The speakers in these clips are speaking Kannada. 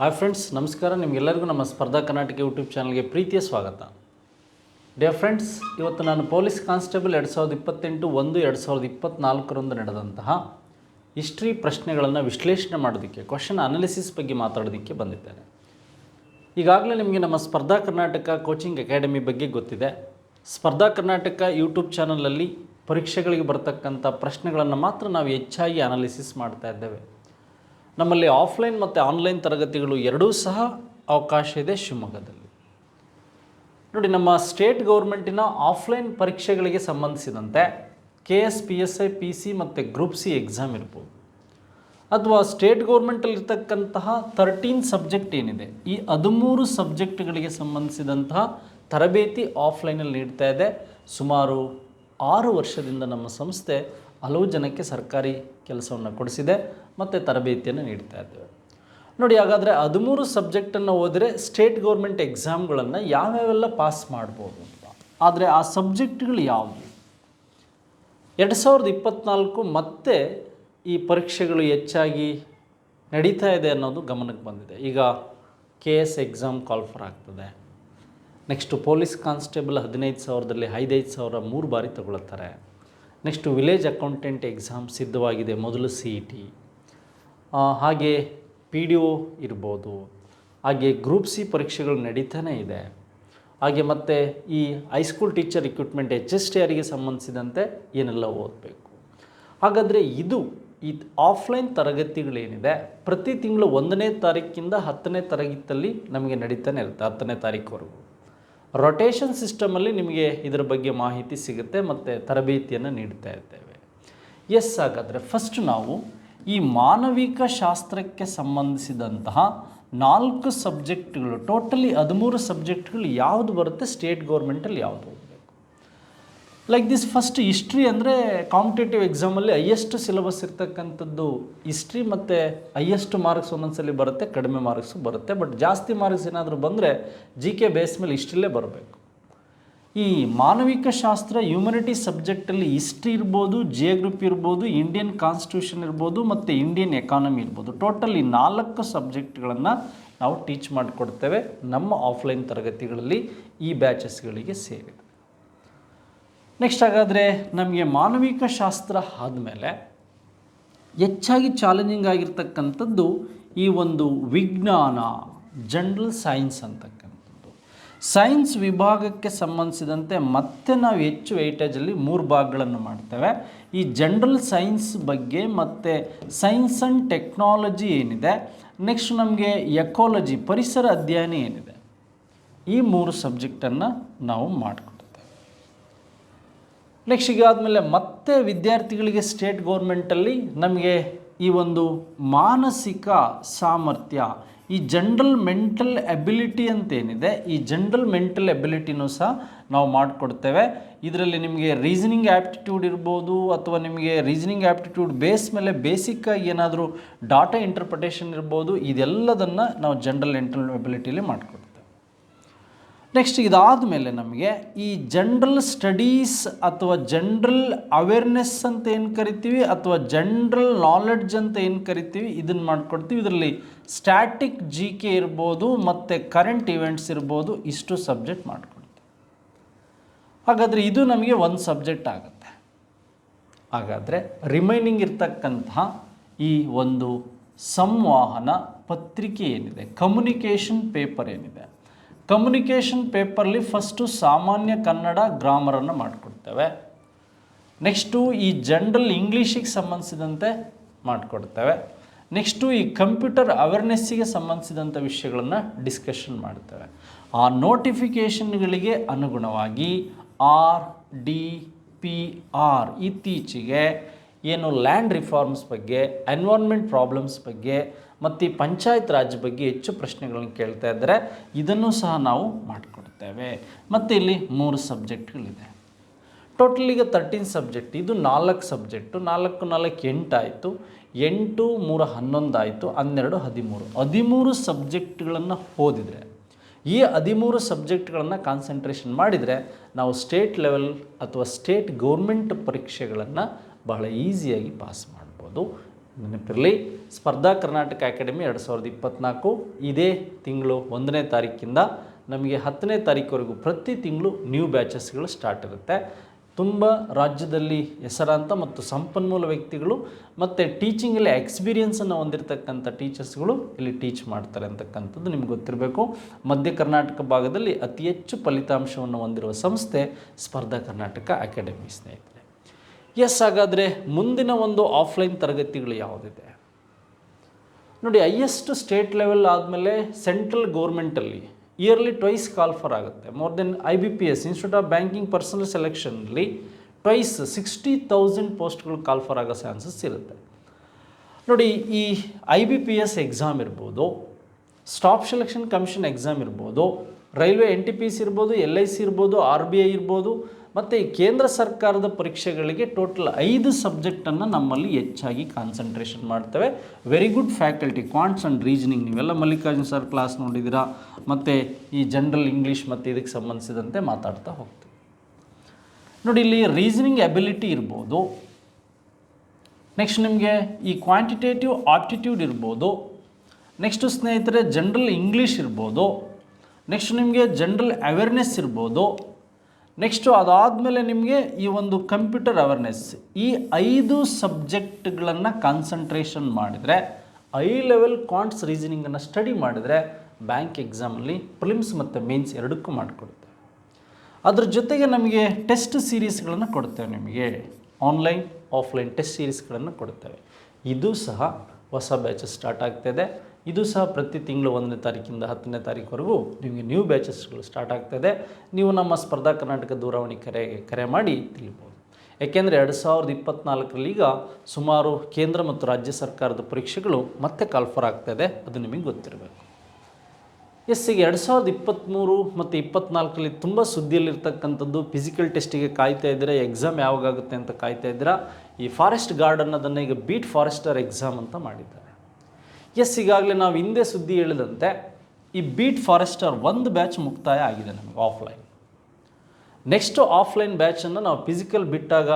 ಹಾಯ್ ಫ್ರೆಂಡ್ಸ್, ನಮಸ್ಕಾರ. ನಿಮಗೆಲ್ಲರಿಗೂ ನಮ್ಮ ಸ್ಪರ್ಧಾ ಕರ್ನಾಟಕ ಯೂಟ್ಯೂಬ್ ಚಾನಲ್ಗೆ ಪ್ರೀತಿಯ ಸ್ವಾಗತ. ಡಿಯರ್ ಫ್ರೆಂಡ್ಸ್, ಇವತ್ತು ನಾನು ಪೊಲೀಸ್ ಕಾನ್ಸ್ಟೇಬಲ್ ಎರಡು ಸಾವಿರದ ಇಪ್ಪತ್ತೆಂಟು ಒಂದು, ಎರಡು ಸಾವಿರದ ಇಪ್ಪತ್ತ್ನಾಲ್ಕರಂದು ನಡೆದಂತಹ ಹಿಸ್ಟ್ರಿ ಪ್ರಶ್ನೆಗಳನ್ನು ವಿಶ್ಲೇಷಣೆ ಮಾಡೋದಕ್ಕೆ, ಕ್ವಶನ್ ಅನಾಲಿಸಿಸ್ ಬಗ್ಗೆ ಮಾತಾಡೋದಕ್ಕೆ ಬಂದಿದ್ದೇನೆ. ಈಗಾಗಲೇ ನಿಮಗೆ ನಮ್ಮ ಸ್ಪರ್ಧಾ ಕರ್ನಾಟಕ ಕೋಚಿಂಗ್ ಅಕಾಡೆಮಿ ಬಗ್ಗೆ ಗೊತ್ತಿದೆ. ಸ್ಪರ್ಧಾ ಕರ್ನಾಟಕ ಯೂಟ್ಯೂಬ್ ಚಾನಲಲ್ಲಿ ಪರೀಕ್ಷೆಗಳಿಗೆ ಬರತಕ್ಕಂಥ ಪ್ರಶ್ನೆಗಳನ್ನು ಮಾತ್ರ ನಾವು ಹೆಚ್ಚಾಗಿ ಅನಾಲಿಸಿಸ್ ಮಾಡ್ತಾ ಇದ್ದೇವೆ. ನಮ್ಮಲ್ಲಿ ಆಫ್ಲೈನ್ ಮತ್ತು ಆನ್ಲೈನ್ ತರಗತಿಗಳು ಎರಡೂ ಸಹ ಅವಕಾಶ ಇದೆ ಶಿವಮೊಗ್ಗದಲ್ಲಿ. ನೋಡಿ, ನಮ್ಮ ಸ್ಟೇಟ್ ಗೌರ್ಮೆಂಟಿನ ಆಫ್ಲೈನ್ ಪರೀಕ್ಷೆಗಳಿಗೆ ಸಂಬಂಧಿಸಿದಂತೆ K S P S I P C ಮತ್ತು ಗ್ರೂಪ್ ಸಿ ಎಕ್ಸಾಮ್ ಇರ್ಬೋದು. ಅಥವಾ ಸ್ಟೇಟ್ ಗೌರ್ಮೆಂಟಲ್ಲಿರ್ತಕ್ಕಂತಹ ತರ್ಟೀನ್ ಸಬ್ಜೆಕ್ಟ್ ಏನಿದೆ, ಈ ಹದಿಮೂರು ಸಬ್ಜೆಕ್ಟ್ಗಳಿಗೆ ಸಂಬಂಧಿಸಿದಂತಹ ತರಬೇತಿ ಆಫ್ಲೈನಲ್ಲಿ ನೀಡ್ತಾ ಇದೆ. ಸುಮಾರು ಆರು ವರ್ಷದಿಂದ ನಮ್ಮ ಸಂಸ್ಥೆ ಹಲವು ಜನಕ್ಕೆ ಸರ್ಕಾರಿ ಕೆಲಸವನ್ನು ಕೊಡಿಸಿದೆ ಮತ್ತು ತರಬೇತಿಯನ್ನು ನೀಡ್ತಾ ಇದ್ದೇವೆ. ನೋಡಿ, ಹಾಗಾದರೆ ಹದಿಮೂರು ಸಬ್ಜೆಕ್ಟನ್ನು ಓದಿದ್ರೆ ಸ್ಟೇಟ್ ಗೌರ್ಮೆಂಟ್ ಎಕ್ಸಾಮ್ಗಳನ್ನು ಯಾವ್ಯಾವೆಲ್ಲ ಪಾಸ್ ಮಾಡ್ಬೋದು ಅಂತ. ಆದರೆ ಆ ಸಬ್ಜೆಕ್ಟ್ಗಳು ಯಾವುದು? ಎರಡು ಸಾವಿರದ ಇಪ್ಪತ್ತ್ನಾಲ್ಕು ಮತ್ತೆ ಈ ಪರೀಕ್ಷೆಗಳು ಹೆಚ್ಚಾಗಿ ನಡೀತಾ ಇದೆ ಅನ್ನೋದು ಗಮನಕ್ಕೆ ಬಂದಿದೆ. ಈಗ K S exam call for ಆಗ್ತದೆ. ನೆಕ್ಸ್ಟು ಪೊಲೀಸ್ ಕಾನ್ಸ್ಟೇಬಲ್ ಹದಿನೈದು ಸಾವಿರದಲ್ಲಿ ಐದೈದು ಸಾವಿರ ಮೂರು ಬಾರಿ ತಗೊಳ್ತಾರೆ. ನೆಕ್ಸ್ಟು ವಿಲೇಜ್ ಅಕೌಂಟೆಂಟ್ ಎಕ್ಸಾಮ್ ಸಿದ್ಧವಾಗಿದೆ ಮೊದಲು ಸಿ ಇ ಟಿ ಹಾಗೆ ಪಿ ಡಿ ಒ ಇರ್ಬೋದು. ಹಾಗೆ ಗ್ರೂಪ್ ಸಿ ಪರೀಕ್ಷೆಗಳು ನಡೀತಾನೆ ಇದೆ. ಹಾಗೆ ಮತ್ತು ಈ high school teacher recruitment H S T ಆರಿಗೆ ಸಂಬಂಧಿಸಿದಂತೆ ಏನೆಲ್ಲ ಓದಬೇಕು. ಹಾಗಾದರೆ ಇದು ಈ ಆಫ್ಲೈನ್ ತರಗತಿಗಳೇನಿದೆ, ಪ್ರತಿ ತಿಂಗಳು ಒಂದನೇ ತಾರೀಕಿಂದ ಹತ್ತನೇ ತರಗತಿಯಲ್ಲಿ ನಮಗೆ ನಡೀತಾನೆ ಇರುತ್ತೆ, ಹತ್ತನೇ ತಾರೀಕುವರೆಗೂ. ರೊಟೇಷನ್ ಸಿಸ್ಟಮಲ್ಲಿ ನಿಮಗೆ ಇದರ ಬಗ್ಗೆ ಮಾಹಿತಿ ಸಿಗುತ್ತೆ ಮತ್ತು ತರಬೇತಿಯನ್ನು ನೀಡ್ತಾ ಇರ್ತೇವೆ. ಎಸ್ ಹಾಗಾದರೆ ಫಸ್ಟ್ ನಾವು ಈ ಮಾನವಿಕ ಶಾಸ್ತ್ರಕ್ಕೆ ಸಂಬಂಧಿಸಿದಂತಹ ನಾಲ್ಕು ಸಬ್ಜೆಕ್ಟ್ಗಳು ಟೋಟಲಿ ಹದಿಮೂರು ಸಬ್ಜೆಕ್ಟ್ಗಳು ಯಾವುದು ಬರುತ್ತೆ ಸ್ಟೇಟ್ ಗೌರ್ಮೆಂಟಲ್ಲಿ ಯಾವುದು? ಲೈಕ್ ದಿಸ್ ಫಸ್ಟ್ ಹಿಸ್ಟ್ರಿ ಅಂದರೆ ಕಾಂಪಿಟೇಟಿವ್ ಎಕ್ಸಾಮಲ್ಲಿ ಹೈಯೆಸ್ಟ್ ಸಿಲೆಬಸ್ ಇರ್ತಕ್ಕಂಥದ್ದು ಹಿಸ್ಟ್ರಿ ಮತ್ತು ಹೈಯೆಸ್ಟ್ ಮಾರ್ಕ್ಸ್ ಒಂದೊಂದ್ಸಲಿ ಬರುತ್ತೆ, ಕಡಿಮೆ ಮಾರ್ಕ್ಸು ಬರುತ್ತೆ. ಬಟ್ ಜಾಸ್ತಿ ಮಾರ್ಕ್ಸ್ ಏನಾದರೂ ಬಂದರೆ ಜಿ ಕೆ ಬೇಸ್ ಮೇಲೆ ಹಿಸ್ಟ್ರಿಲೇ ಬರಬೇಕು. ಈ ಮಾನವಿಕ ಶಾಸ್ತ್ರ ಹ್ಯೂಮನಿಟಿ ಸಬ್ಜೆಕ್ಟಲ್ಲಿ ಹಿಸ್ಟ್ರಿ ಇರ್ಬೋದು ಜಿಯೋಗ್ರಫಿ ಇರ್ಬೋದು ಇಂಡಿಯನ್ ಕಾನ್ಸ್ಟಿಟ್ಯೂಷನ್ ಇರ್ಬೋದು, ಮತ್ತು ಇಂಡಿಯನ್ ಎಕಾನಮಿ ಇರ್ಬೋದು. ಟೋಟಲ್ ಈ ನಾಲ್ಕು ಸಬ್ಜೆಕ್ಟ್ಗಳನ್ನು ನಾವು ಟೀಚ್ ಮಾಡಿಕೊಡ್ತೇವೆ ನಮ್ಮ ಆಫ್ಲೈನ್ ತರಗತಿಗಳಲ್ಲಿ ಈ ಬ್ಯಾಚಸ್ಗಳಿಗೆ ಸೇರಿದೆ ನೆಕ್ಸ್ಟ್ ಹಾಗಾದರೆ ನಮಗೆ ಮಾನವಿಕ ಶಾಸ್ತ್ರ ಆದಮೇಲೆ ಹೆಚ್ಚಾಗಿ ಚಾಲೆಂಜಿಂಗ್ ಆಗಿರ್ತಕ್ಕಂಥದ್ದು ಈ ಒಂದು ವಿಜ್ಞಾನ ಜನರಲ್ ಸೈನ್ಸ್ ಅಂತಕ್ಕಂಥದ್ದು. ಸೈನ್ಸ್ ವಿಭಾಗಕ್ಕೆ ಸಂಬಂಧಿಸಿದಂತೆ ಮತ್ತೆ ನಾವು ಹೆಚ್ಚು ವೆಯ್ಟೇಜಲ್ಲಿ ಮೂರು ಭಾಗಗಳನ್ನು ಮಾಡ್ತೇವೆ. ಈ ಜನರಲ್ ಸೈನ್ಸ್ ಬಗ್ಗೆ ಮತ್ತು ಸೈನ್ಸ್ ಆ್ಯಂಡ್ ಟೆಕ್ನಾಲಜಿ ಏನಿದೆ? ನೆಕ್ಸ್ಟ್ ನಮಗೆ ಎಕೋಲಜಿ ಪರಿಸರ ಅಧ್ಯಯನ ಏನಿದೆ? ಈ ಮೂರು ಸಬ್ಜೆಕ್ಟನ್ನು ನಾವು ಮಾಡಿಕೊಡ್ತೇವೆ ನೆಕ್ಸ್ಟ್ ಈಗಾದಮೇಲೆ ಮತ್ತೆ ವಿದ್ಯಾರ್ಥಿಗಳಿಗೆ ಸ್ಟೇಟ್ ಗೌರ್ಮೆಂಟಲ್ಲಿ ನಮಗೆ ಈ ಒಂದು ಮಾನಸಿಕ ಸಾಮರ್ಥ್ಯ, ಈ ಜನ್ರಲ್ ಮೆಂಟಲ್ ಎಬಿಲಿಟಿ ಅಂತೇನಿದೆ, ಈ ಜನ್ರಲ್ ಮೆಂಟಲ್ ಎಬಿಲಿಟಿನೂ ಸಹ ನಾವು ಮಾಡಿಕೊಡ್ತೇವೆ. ಇದರಲ್ಲಿ ನಿಮಗೆ ರೀಸನಿಂಗ್ ಆ್ಯಪ್ಟಿಟ್ಯೂಡ್ ಇರ್ಬೋದು, ಅಥವಾ ನಿಮಗೆ ರೀಸನಿಂಗ್ ಆ್ಯಪ್ಟಿಟ್ಯೂಡ್ ಬೇಸ್ ಮೇಲೆ ಬೇಸಿಕ್ಕಾಗಿ ಏನಾದರೂ ಡಾಟಾ ಇಂಟರ್ಪ್ರಿಟೇಷನ್ ಇರ್ಬೋದು, ಇದೆಲ್ಲದನ್ನು ನಾವು ಜನ್ರಲ್ ಮೆಂಟಲ್ ಎಬಿಲಿಟಿಲಿ ಮಾಡಿಕೊಡ್ತೇವೆ. ನೆಕ್ಸ್ಟ್ ಇದಾದ ಮೇಲೆ ನಮಗೆ ಈ ಜನ್ರಲ್ ಸ್ಟಡೀಸ್ ಅಥವಾ ಜನ್ರಲ್ ಅವೇರ್ನೆಸ್ ಅಂತ ಏನು ಕರಿತೀವಿ ಅಥವಾ ಜನ್ರಲ್ ನಾಲೆಡ್ಜ್ ಅಂತ ಏನು ಕರಿತೀವಿ ಇದನ್ನು ಮಾಡ್ಕೊಡ್ತೀವಿ. ಇದರಲ್ಲಿ ಸ್ಟ್ಯಾಟಿಕ್ ಜಿ ಕೆ ಇರ್ಬೋದು ಮತ್ತು ಕರೆಂಟ್ ಇವೆಂಟ್ಸ್ ಇರ್ಬೋದು, ಇಷ್ಟು ಸಬ್ಜೆಕ್ಟ್ ಮಾಡಿಕೊಡ್ತೀವಿ. ಹಾಗಾದರೆ ಇದು ನಮಗೆ ಒಂದು ಸಬ್ಜೆಕ್ಟ್ ಆಗುತ್ತೆ. ಹಾಗಾದರೆ ರಿಮೈನಿಂಗ್ ಇರ್ತಕ್ಕಂತಹ ಈ ಒಂದು ಸಂವಹನ ಪತ್ರಿಕೆ ಏನಿದೆ ಕಮ್ಯುನಿಕೇಷನ್ ಪೇಪರ್ ಏನಿದೆ. ಕಮ್ಯುನಿಕೇಷನ್ ಪೇಪರ್ಲಿ ಫಸ್ಟು ಸಾಮಾನ್ಯ ಕನ್ನಡ ಗ್ರಾಮರನ್ನು ಮಾಡಿಕೊಡ್ತೇವೆ. ನೆಕ್ಸ್ಟು ಈ ಜನರಲ್ ಇಂಗ್ಲೀಷಿಗೆ ಸಂಬಂಧಿಸಿದಂತೆ ಮಾಡಿಕೊಡ್ತೇವೆ. ನೆಕ್ಸ್ಟು ಈ ಕಂಪ್ಯೂಟರ್ ಅವೇರ್ನೆಸ್ಸಿಗೆ ಸಂಬಂಧಿಸಿದಂಥ ವಿಷಯಗಳನ್ನು ಡಿಸ್ಕಷನ್ ಮಾಡ್ತೇವೆ. ಆ ನೋಟಿಫಿಕೇಷನ್ಗಳಿಗೆ ಅನುಗುಣವಾಗಿ ಆರ್, ಡಿ, ಪಿ, ಆರ್ ಇತ್ತೀಚೆಗೆ ಏನು ಲ್ಯಾಂಡ್ ರಿಫಾರ್ಮ್ಸ್ ಬಗ್ಗೆ, ಎನ್ವೈರ್ನ್ಮೆಂಟ್ ಪ್ರಾಬ್ಲಮ್ಸ್ ಬಗ್ಗೆ ಮತ್ತು ಈ ಪಂಚಾಯತ್ ರಾಜ್ ಬಗ್ಗೆ ಹೆಚ್ಚು ಪ್ರಶ್ನೆಗಳನ್ನು ಕೇಳ್ತಾ ಇದ್ದರೆ. ಇದನ್ನು ಸಹ ನಾವು ಮಾಡಿಕೊಡ್ತೇವೆ. ಮತ್ತು ಇಲ್ಲಿ ಮೂರು ಸಬ್ಜೆಕ್ಟ್ಗಳಿದೆ. ಟೋಟಲ್ ಈಗ ತರ್ಟೀನ್ ಸಬ್ಜೆಕ್ಟ್, ಇದು ನಾಲ್ಕು ಸಬ್ಜೆಕ್ಟು, ನಾಲ್ಕು ನಾಲ್ಕು ಎಂಟಾಯಿತು ಎಂಟು, ಮೂರು, ಹನ್ನೊಂದು ಆಯಿತು, ಹನ್ನೆರಡು, ಹದಿಮೂರು. ಹದಿಮೂರು ಸಬ್ಜೆಕ್ಟ್ಗಳನ್ನು ಓದಿದರೆ, ಈ ಹದಿಮೂರು ಸಬ್ಜೆಕ್ಟ್ಗಳನ್ನು ಕಾನ್ಸಂಟ್ರೇಷನ್ ಮಾಡಿದರೆ, ನಾವು ಸ್ಟೇಟ್ ಲೆವೆಲ್ ಅಥವಾ ಸ್ಟೇಟ್ ಗೌರ್ಮೆಂಟ್ ಪರೀಕ್ಷೆಗಳನ್ನು ಬಹಳ ಈಸಿಯಾಗಿ ಪಾಸ್ ಮಾಡ್ಬೋದು. ನೆನಪಿರಲಿ, ಸ್ಪರ್ಧಾ ಕರ್ನಾಟಕ ಅಕಾಡೆಮಿ ಎರಡು ಸಾವಿರದ ಇಪ್ಪತ್ತ್ನಾಲ್ಕು ಇದೇ ತಿಂಗಳು ಒಂದನೇ ತಾರೀಕಿಂದ ನಮಗೆ ಹತ್ತನೇ ತಾರೀಕುವರೆಗೂ ಪ್ರತಿ ತಿಂಗಳು ನ್ಯೂ ಬ್ಯಾಚಸ್ಗಳು ಸ್ಟಾರ್ಟ್ ಇರುತ್ತೆ. ತುಂಬ ರಾಜ್ಯದಲ್ಲಿ ಹೆಸರಾಂತ ಮತ್ತು ಸಂಪನ್ಮೂಲ ವ್ಯಕ್ತಿಗಳು ಮತ್ತು ಟೀಚಿಂಗಲ್ಲಿ ಎಕ್ಸ್ಪೀರಿಯನ್ಸನ್ನು ಹೊಂದಿರತಕ್ಕಂಥ ಟೀಚರ್ಸ್ಗಳು ಇಲ್ಲಿ ಟೀಚ್ ಮಾಡ್ತಾರೆ ಅಂತಕ್ಕಂಥದ್ದು ನಿಮ್ಗೆ ಗೊತ್ತಿರಬೇಕು. ಮಧ್ಯ ಕರ್ನಾಟಕ ಭಾಗದಲ್ಲಿ ಅತಿ ಹೆಚ್ಚು ಫಲಿತಾಂಶವನ್ನು ಹೊಂದಿರುವ ಸಂಸ್ಥೆ ಸ್ಪರ್ಧಾ ಕರ್ನಾಟಕ ಅಕಾಡೆಮಿ ಸ್ನೇಹಿತರೆ. ಎಸ್ ಹಾಗಾದರೆ ಮುಂದಿನ ಒಂದು ಆಫ್ಲೈನ್ ತರಗತಿಗಳು ಯಾವುದಿದೆ? ನೋಡಿ ಹೈಯೆಸ್ಟ್ ಸ್ಟೇಟ್ ಲೆವೆಲ್ ಆದಮೇಲೆ ಸೆಂಟ್ರಲ್ ಗೌರ್ಮೆಂಟಲ್ಲಿ ಇಯರ್ಲಿ ಟ್ವೈಸ್ ಕಾಲ್ ಫಾರ್ ಆಗುತ್ತೆ. More than I B P S institute of banking personnel ಸೆಲೆಕ್ಷನ್ಲಿ twice sixty thousand ಪೋಸ್ಟ್ಗಳು ಕಾಲ್ಫರ್ ಆಗೋ ಚಾನ್ಸಸ್ ಇರುತ್ತೆ. ನೋಡಿ, ಈ I B P S exam ಇರ್ಬೋದು ಸ್ಟಾಫ್ ಸೆಲೆಕ್ಷನ್ ಕಮಿಷನ್ ಎಕ್ಸಾಮ್ ಇರ್ಬೋದು railway N T P C ಇರ್ಬೋದು, ಎಲ್ ಐ ಸಿ ಇರ್ಬೋದು, ಆರ್ ಬಿ ಐ ಇರ್ಬೋದು, ಮತ್ತು ಕೇಂದ್ರ ಸರ್ಕಾರದ ಪರೀಕ್ಷೆಗಳಿಗೆ ಟೋಟಲ್ ಐದು ಸಬ್ಜೆಕ್ಟನ್ನು ನಮ್ಮಲ್ಲಿ ಹೆಚ್ಚಾಗಿ ಕಾನ್ಸಂಟ್ರೇಷನ್ ಮಾಡ್ತೇವೆ. Very good faculty quants and reasoning ನೀವೆಲ್ಲ ಮಲ್ಲಿಕಾರ್ಜುನ್ ಸರ್ ಕ್ಲಾಸ್ ನೋಡಿದ್ದೀರಾ, ಮತ್ತು ಈ ಜನರಲ್ ಇಂಗ್ಲೀಷ್ ಮತ್ತು ಇದಕ್ಕೆ ಸಂಬಂಧಿಸಿದಂತೆ ಮಾತಾಡ್ತಾ ಹೋಗ್ತೀವಿ. ನೋಡಿ, ಇಲ್ಲಿ ರೀಸನಿಂಗ್ ಎಬಿಲಿಟಿ ಇರ್ಬೋದು. ನೆಕ್ಸ್ಟ್ ನಿಮಗೆ ಈ ಕ್ವಾಂಟಿಟೇಟಿವ್ ಆಪ್ಟಿಟ್ಯೂಡ್ ಇರ್ಬೋದು. ನೆಕ್ಸ್ಟು ಸ್ನೇಹಿತರೆ ಜನರಲ್ ಇಂಗ್ಲೀಷ್ ಇರ್ಬೋದು. ನೆಕ್ಸ್ಟ್ ನಿಮಗೆ ಜನರಲ್ ಅವೇರ್ನೆಸ್ ಇರ್ಬೋದು. ನೆಕ್ಸ್ಟು ಅದಾದಮೇಲೆ ನಿಮಗೆ ಈ ಒಂದು ಕಂಪ್ಯೂಟರ್ ಅವೇರ್ನೆಸ್ ಈ ಐದು ಸಬ್ಜೆಕ್ಟ್ಗಳನ್ನು ಕಾನ್ಸಂಟ್ರೇಷನ್ ಮಾಡಿದರೆ, ಐ ಲೆವೆಲ್ ಕ್ವಾಂಟ್ಸ್ ರೀಸನಿಂಗನ್ನು ಸ್ಟಡಿ ಮಾಡಿದರೆ ಬ್ಯಾಂಕ್ ಎಕ್ಸಾಮಲ್ಲಿ ಪ್ರಿಲಿಮ್ಸ್ ಮತ್ತು ಮೇನ್ಸ್ ಎರಡಕ್ಕೂ ಮಾಡಿಕೊಡುತ್ತೆ. ಅದ್ರ ಜೊತೆಗೆ ನಮಗೆ ಟೆಸ್ಟ್ ಸೀರೀಸ್ಗಳನ್ನು ಕೊಡ್ತೇವೆ ನಿಮಗೆ. ಆನ್ಲೈನ್ ಆಫ್ಲೈನ್ ಟೆಸ್ಟ್ ಸೀರೀಸ್ಗಳನ್ನು ಕೊಡ್ತೇವೆ. ಇದು ಸಹ ಹೊಸ ಬ್ಯಾಚಸ್ ಸ್ಟಾರ್ಟ್ ಆಗ್ತಾಯಿದೆ ಇದು ಸಹ ಪ್ರತಿ ತಿಂಗಳು ಒಂದನೇ ತಾರೀಕಿಂದ ಹತ್ತನೇ ತಾರೀಕುವರೆಗೂ ನಿಮಗೆ ನ್ಯೂ ಬ್ಯಾಚಸ್ಗಳು ಸ್ಟಾರ್ಟ್ ಆಗ್ತಾಯಿದೆ ನೀವು ನಮ್ಮ ಸ್ಪರ್ಧಾ ಕರ್ನಾಟಕ ದೂರವಾಣಿ ಕರೆ ಕರೆ ಮಾಡಿ ತಿಳಿಬೋದು. ಏಕೆಂದರೆ ಎರಡು ಸಾವಿರದ ಇಪ್ಪತ್ತ್ನಾಲ್ಕರಲ್ಲಿ ಈಗ ಸುಮಾರು ಕೇಂದ್ರ ಮತ್ತು ರಾಜ್ಯ ಸರ್ಕಾರದ ಪರೀಕ್ಷೆಗಳು ಮತ್ತೆ ಕಾಲ್ಫರ್ ಆಗ್ತಾಯಿದೆ ಅದು ನಿಮಗೆ ಗೊತ್ತಿರಬೇಕು. ಎಸ್ ಈಗ ಎರಡು ಸಾವಿರದ ಇಪ್ಪತ್ತ್ಮೂರು ಮತ್ತು ಇಪ್ಪತ್ತ್ನಾಲ್ಕರಲ್ಲಿ ತುಂಬ ಸುದ್ದಿಯಲ್ಲಿರ್ತಕ್ಕಂಥದ್ದು ಫಿಸಿಕಲ್ ಟೆಸ್ಟಿಗೆ ಕಾಯ್ತಾ ಇದ್ದೀರಾ ಎಕ್ಸಾಮ್ ಯಾವಾಗುತ್ತೆ ಅಂತ ಕಾಯ್ತಾ ಇದ್ದೀರಾ? ಈ ಫಾರೆಸ್ಟ್ ಗಾರ್ಡನ್ ಅದನ್ನು ಈಗ ಬೀಟ್ ಫಾರೆಸ್ಟರ್ ಎಕ್ಸಾಮ್ ಅಂತ ಮಾಡಿದ್ದಾರೆ. ಎಸ್, ಈಗಾಗಲೇ ನಾವು ಹಿಂದೆ ಸುದ್ದಿ ಹೇಳಿದಂತೆ ಈ ಬೀಟ್ ಫಾರೆಸ್ಟರ್ ಒಂದು ಬ್ಯಾಚ್ ಮುಕ್ತಾಯ ಆಗಿದೆ ನಮಗೆ ಆಫ್ಲೈನ್ ನೆಕ್ಸ್ಟು ಆಫ್ಲೈನ್ ಬ್ಯಾಚನ್ನು ನಾವು ಫಿಸಿಕಲ್ ಬಿಟ್ಟಾಗ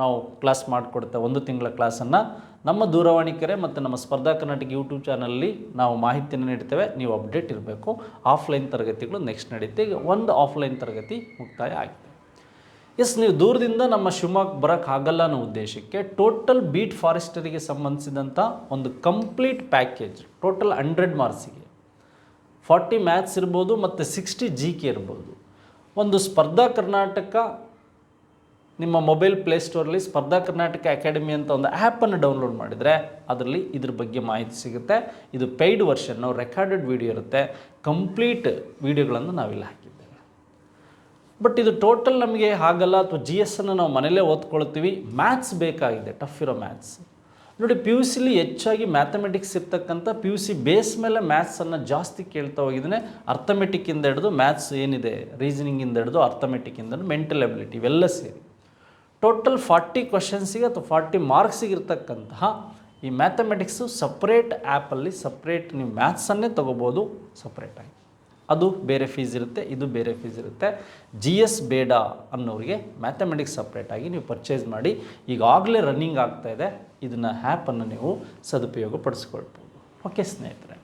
ನಾವು ಕ್ಲಾಸ್ ಮಾಡಿಕೊಡ್ತೇವೆ ಒಂದು ತಿಂಗಳ ಕ್ಲಾಸನ್ನು ನಮ್ಮ ದೂರವಾಣಿ ಕರೆ ಮತ್ತು ನಮ್ಮ ಸ್ಪರ್ಧಾ ಕರ್ನಾಟಕ ಯೂಟ್ಯೂಬ್ ಚಾನಲಲ್ಲಿ ನಾವು ಮಾಹಿತಿಯನ್ನು ನೀಡ್ತೇವೆ. ನೀವು ಅಪ್ಡೇಟ್ ಇರಬೇಕು. ಆಫ್ಲೈನ್ ತರಗತಿಗಳು ನೆಕ್ಸ್ಟ್ ನಡೀತೆ. ಒಂದು ಆಫ್ಲೈನ್ ತರಗತಿ ಮುಕ್ತಾಯ ಆಗಿದೆ. ಎಸ್, ನೀವು ದೂರದಿಂದ ನಮ್ಮ ಶಿವಮೊಗ್ಗ ಬರೋಕ್ಕಾಗಲ್ಲ ಅನ್ನೋ ಉದ್ದೇಶಕ್ಕೆ ಟೋಟಲ್ ಬೀಟ್ ಫಾರೆಸ್ಟರಿಗೆ ಸಂಬಂಧಿಸಿದಂಥ ಒಂದು ಕಂಪ್ಲೀಟ್ ಪ್ಯಾಕೇಜ್ ಟೋಟಲ್ ಹಂಡ್ರೆಡ್ ಮಾರ್ಕ್ಸಿಗೆ ಫಾರ್ಟಿ ಮ್ಯಾಥ್ಸ್ ಇರ್ಬೋದು ಮತ್ತು ಸಿಕ್ಸ್ಟಿ ಜಿ ಕೆ ಇರ್ಬೋದು. ಒಂದು ಸ್ಪರ್ಧಾ ಕರ್ನಾಟಕ, ನಿಮ್ಮ ಮೊಬೈಲ್ ಪ್ಲೇಸ್ಟೋರಲ್ಲಿ ಸ್ಪರ್ಧಾ ಕರ್ನಾಟಕ ಅಕಾಡೆಮಿ ಅಂತ ಒಂದು ಆ್ಯಪನ್ನು ಡೌನ್ಲೋಡ್ ಮಾಡಿದರೆ ಅದರಲ್ಲಿ ಇದ್ರ ಬಗ್ಗೆ ಮಾಹಿತಿ ಸಿಗುತ್ತೆ. ಇದು ಪೇಯ್ಡ್ ವರ್ಷನ್ನು ರೆಕಾರ್ಡೆಡ್ ವೀಡಿಯೋ ಇರುತ್ತೆ. ಕಂಪ್ಲೀಟ್ ವೀಡಿಯೋಗಳನ್ನು ನಾವಿಲ್ಲಿ ಹಾಕಿದ್ದೇವೆ. ಬಟ್ ಇದು ಟೋಟಲ್ ನಮಗೆ ಹಾಗಲ್ಲ. ಅಥವಾ ಜಿ ಎಸ್ ಅನ್ನು ನಾವು ಮನೇಲೇ ಓದ್ಕೊಳ್ತೀವಿ. ಮ್ಯಾಥ್ಸ್ ಬೇಕಾಗಿದೆ. ಟಫ್ ಇರೋ ಮ್ಯಾಥ್ಸ್ ನೋಡಿ ಪಿ ಯು ಸಿಲಿ ಹೆಚ್ಚಾಗಿ ಮ್ಯಾಥಮೆಟಿಕ್ಸ್ ಇರ್ತಕ್ಕಂಥ ಪಿ ಯು ಸಿ ಬೇಸ್ ಮೇಲೆ ಮ್ಯಾಥ್ಸನ್ನು ಜಾಸ್ತಿ ಕೇಳ್ತಾ ಹೋಗಿದ್ದಾನೆ. ಅರ್ಥಮೆಟಿಕ್ಕಿಂದ ಹಿಡಿದು ಮ್ಯಾಥ್ಸ್ ಏನಿದೆ? ರೀಸನಿಂಗಿಂದ ಹಿಡಿದು ಅರ್ಥಮೆಟಿಕ್ಕಿಂದ ಮೆಂಟಲ್ ಅಬಿಲಿಟಿ ಇವೆಲ್ಲ ಸೇರಿ. ಟೋಟಲ್ ಫಾರ್ಟಿ ಕ್ವಶನ್ಸಿಗೆ ಅಥವಾ ಫಾರ್ಟಿ ಮಾರ್ಕ್ಸಿಗೆ ಇರ್ತಕ್ಕಂತಹ ಈ ಮ್ಯಾಥಮೆಟಿಕ್ಸು ಸಪ್ರೇಟ್ ಆ್ಯಪಲ್ಲಿ ಸಪ್ರೇಟ್ ನೀವು ಮ್ಯಾಥ್ಸನ್ನೇ ತೊಗೋಬೋದು. ಸಪ್ರೇಟಾಗಿ ಅದು ಬೇರೆ ಫೀಸ್ ಇರುತ್ತೆ, ಇದು ಬೇರೆ ಫೀಸ್ ಇರುತ್ತೆ. ಜಿ ಎಸ್ ಬೇಡ ಅನ್ನೋರಿಗೆ ಮ್ಯಾಥಮೆಟಿಕ್ಸ್ ಸಪ್ರೇಟಾಗಿ ನೀವು ಪರ್ಚೇಸ್ ಮಾಡಿ, ಈಗಾಗಲೇ ರನ್ನಿಂಗ್ ಆಗ್ತಾ ಇದೆ, ಇದನ್ನು ಆ್ಯಪನ್ನು ನೀವು ಸದುಪಯೋಗ ಪಡಿಸ್ಕೊಳ್ಬೋದು ಓಕೆ ಸ್ನೇಹಿತರೆ,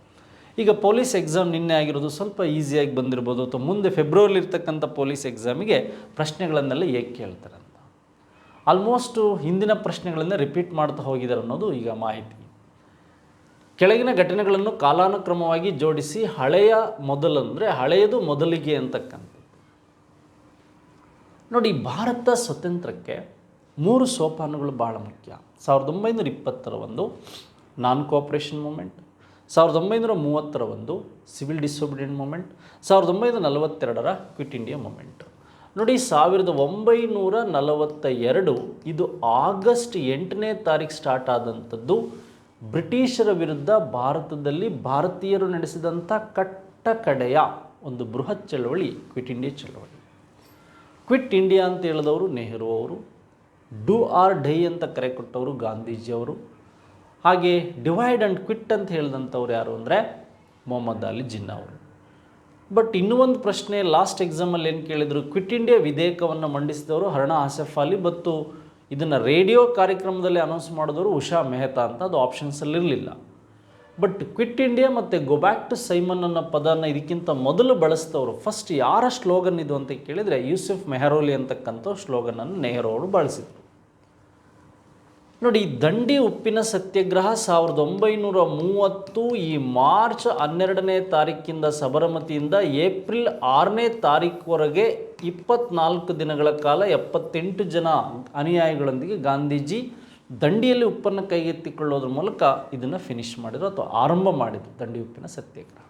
ಈಗ ಪೊಲೀಸ್ ಎಕ್ಸಾಮ್ ನಿನ್ನೆ ಆಗಿರೋದು ಸ್ವಲ್ಪ ಈಸಿಯಾಗಿ ಬಂದಿರ್ಬೋದು, ಅಥವಾ ಮುಂದೆ ಫೆಬ್ರವರಿಲಿ ಇರ್ತಕ್ಕಂಥ ಪೊಲೀಸ್ ಎಕ್ಸಾಮಿಗೆ ಪ್ರಶ್ನೆಗಳನ್ನೆಲ್ಲ ಏಕೆ ಕೇಳ್ತಾರೆ ಅಂತ ಆಲ್ಮೋಸ್ಟು ಹಿಂದಿನ ಪ್ರಶ್ನೆಗಳನ್ನು ರಿಪೀಟ್ ಮಾಡ್ತಾ ಹೋಗಿದ್ದಾರೆ ಅನ್ನೋದು ಈಗ ಮಾಹಿತಿ. ಕೆಳಗಿನ ಘಟನೆಗಳನ್ನು ಕಾಲಾನುಕ್ರಮವಾಗಿ ಜೋಡಿಸಿ ಹಳೆಯ ಮೊದಲಂದರೆ ಹಳೆಯದು ಮೊದಲಿಗೆ ಅಂತಕ್ಕಂಥದ್ದು ನೋಡಿ, ಭಾರತ ಸ್ವತಂತ್ರಕ್ಕೆ ಮೂರು ಸೋಪಾನಗಳು ಭಾಳ ಮುಖ್ಯ. ಸಾವಿರದ ಒಂಬೈನೂರ ಇಪ್ಪತ್ತರ ಒಂದು ನಾನ್ ಕೋಆಪ್ರೇಷನ್ ಮೂಮೆಂಟ್, ಸಾವಿರದ ಒಂಬೈನೂರ ಮೂವತ್ತರ ಒಂದು ಸಿವಿಲ್ ಡಿಸೊಬಿಡಿಯಂಟ್ ಮೂಮೆಂಟ್, ಸಾವಿರದ ಒಂಬೈನೂರ ನಲವತ್ತೆರಡರ ಕ್ವಿಟ್ ಇಂಡಿಯಾ ಮೂಮೆಂಟ್. ನೋಡಿ, ಸಾವಿರದ ಒಂಬೈನೂರ ನಲವತ್ತ ಎರಡು, ಇದು ಆಗಸ್ಟ್ ಎಂಟನೇ ತಾರೀಕು ಸ್ಟಾರ್ಟ್ ಆದಂಥದ್ದು ಬ್ರಿಟಿಷರ ವಿರುದ್ಧ ಭಾರತದಲ್ಲಿ ಭಾರತೀಯರು ನಡೆಸಿದಂಥ ಕಟ್ಟ ಕಡೆಯ ಒಂದು ಬೃಹತ್ ಚಳವಳಿ, ಕ್ವಿಟ್ ಇಂಡಿಯಾ ಚಳವಳಿ. ಕ್ವಿಟ್ ಇಂಡಿಯಾ ಅಂತ ಹೇಳಿದವರು ನೆಹರು ಅವರು, ಡೂ ಆರ್ ಡೈ ಅಂತ ಕರೆ ಕೊಟ್ಟವರು ಗಾಂಧೀಜಿಯವರು ಹಾಗೆ ಡಿವೈಡ್ ಆ್ಯಂಡ್ ಕ್ವಿಟ್ ಅಂತ ಹೇಳಿದಂಥವ್ರು ಯಾರು ಅಂದರೆ ಮೊಹಮ್ಮದ್ ಅಲಿ ಜಿನ್ನಾ ಅವರು. ಬಟ್ ಇನ್ನೂ ಒಂದು ಪ್ರಶ್ನೆ, ಲಾಸ್ಟ್ ಎಕ್ಸಾಮಲ್ಲಿ ಏನು ಕೇಳಿದರು, ಕ್ವಿಟ್ ಇಂಡಿಯಾ ವಿಧೇಯಕವನ್ನು ಮಂಡಿಸಿದವರು ಹರಣ ಆಸಫ್ ಅಲಿ ಮತ್ತು ಇದನ್ನು ರೇಡಿಯೋ ಕಾರ್ಯಕ್ರಮದಲ್ಲಿ ಅನೌನ್ಸ್ ಮಾಡಿದವರು ಉಷಾ ಮೆಹ್ತಾ ಅಂತ, ಅದು ಆಪ್ಷನ್ಸಲ್ಲಿರಲಿಲ್ಲ ಬಟ್ ಕ್ವಿಟ್ ಇಂಡಿಯಾ ಮತ್ತು ಗೋ ಬ್ಯಾಕ್ ಟು ಸೈಮನ್ ಅನ್ನೋ ಪದನ ಇದಕ್ಕಿಂತ ಮೊದಲು ಬಳಸಿದವರು ಫಸ್ಟ್ ಯಾರ ಸ್ಲೋಗನ್ ಇದು ಅಂತ ಕೇಳಿದರೆ ಯೂಸುಫ್ ಮೆಹರೋಲಿ ಅಂತಕ್ಕಂಥ ಸ್ಲೋಗನನ್ನು ನೆಹರು ಅವರು ಬಳಸಿದರು. ನೋಡಿ ದಂಡಿ ಉಪ್ಪಿನ ಸತ್ಯಾಗ್ರಹ ಸಾವಿರದ ಒಂಬೈನೂರ ಮೂವತ್ತು ಈ ಮಾರ್ಚ್ ಹನ್ನೆರಡನೇ ತಾರೀಕಿಂದ ಸಬರಮತಿಯಿಂದ ಏಪ್ರಿಲ್ ಆರನೇ ತಾರೀಕುವರೆಗೆ ಇಪ್ಪತ್ನಾಲ್ಕು ದಿನಗಳ ಕಾಲ ಎಪ್ಪತ್ತೆಂಟು ಜನ ಅನುಯಾಯಿಗಳೊಂದಿಗೆ ಗಾಂಧೀಜಿ ದಂಡಿಯಲ್ಲಿ ಉಪ್ಪನ್ನು ಕೈಗೆತ್ತಿಕೊಳ್ಳೋದ್ರ ಮೂಲಕ ಇದನ್ನು ಫಿನಿಶ್ ಮಾಡಿದರು ಅಥವಾ ಆರಂಭ ಮಾಡಿದರು, ದಂಡಿ ಉಪ್ಪಿನ ಸತ್ಯಾಗ್ರಹ.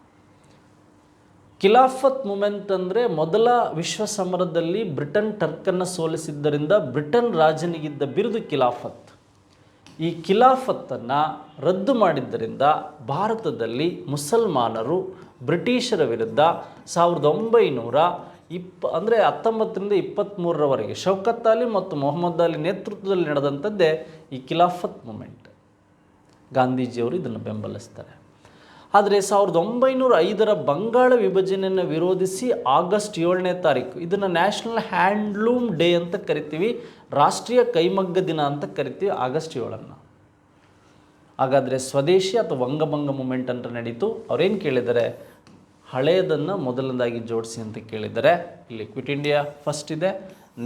ಖಿಲಾಫತ್ ಮೂಮೆಂಟ್ ಅಂದರೆ ಮೊದಲ ವಿಶ್ವ ಸಮರದಲ್ಲಿ ಬ್ರಿಟನ್ ಟರ್ಕನ್ನು ಸೋಲಿಸಿದ್ದರಿಂದ ಬ್ರಿಟನ್ ರಾಜನಿಗಿದ್ದ ಬಿರುದು ಖಿಲಾಫತ್. ಈ ಖಿಲಾಫತ್ತನ್ನು ರದ್ದು ಮಾಡಿದ್ದರಿಂದ ಭಾರತದಲ್ಲಿ ಮುಸಲ್ಮಾನರು ಬ್ರಿಟಿಷರ ವಿರುದ್ಧ ಸಾವಿರದ ಒಂಬೈನೂರ ಇಪ್ಪ, ಅಂದರೆ ಹತ್ತೊಂಬತ್ತರಿಂದ ಇಪ್ಪತ್ತ್ಮೂರರವರೆಗೆ ಶೌಕತ್ ಅಲಿ ಮತ್ತು ಮೊಹಮ್ಮದ್ ಅಲಿ ನೇತೃತ್ವದಲ್ಲಿ ನಡೆದಂಥದ್ದೇ ಈ ಖಿಲಾಫತ್ ಮೂಮೆಂಟ್. ಗಾಂಧೀಜಿಯವರು ಇದನ್ನು ಬೆಂಬಲಿಸ್ತಾರೆ. ಆದರೆ ಸಾವಿರದ ಒಂಬೈನೂರ ಐದರ ಬಂಗಾಳ ವಿಭಜನೆಯನ್ನು ವಿರೋಧಿಸಿ ಆಗಸ್ಟ್ ಏಳನೇ ತಾರೀಕು, ಇದನ್ನು ನ್ಯಾಷನಲ್ ಹ್ಯಾಂಡ್ಲೂಮ್ ಡೇ ಅಂತ ಕರಿತೀವಿ, ರಾಷ್ಟ್ರೀಯ ಕೈಮಗ್ಗ ದಿನ ಅಂತ ಕರಿತೀವಿ ಆಗಸ್ಟ್ ಏಳನ್ನು. ಹಾಗಾದರೆ ಸ್ವದೇಶಿ ಅಥವಾ ವಂಗಭಂಗ ಮೂಮೆಂಟ್ ಅಂತ ನಡೀತು. ಅವ್ರೇನು ಕೇಳಿದ್ದಾರೆ ಹಳೆಯದನ್ನು ಮೊದಲನೇದಾಗಿ ಜೋಡಿಸಿ ಅಂತ ಕೇಳಿದ್ದಾರೆ ಇಲ್ಲಿ ಕ್ವಿಟ್ ಇಂಡಿಯಾ ಫಸ್ಟ್ ಇದೆ.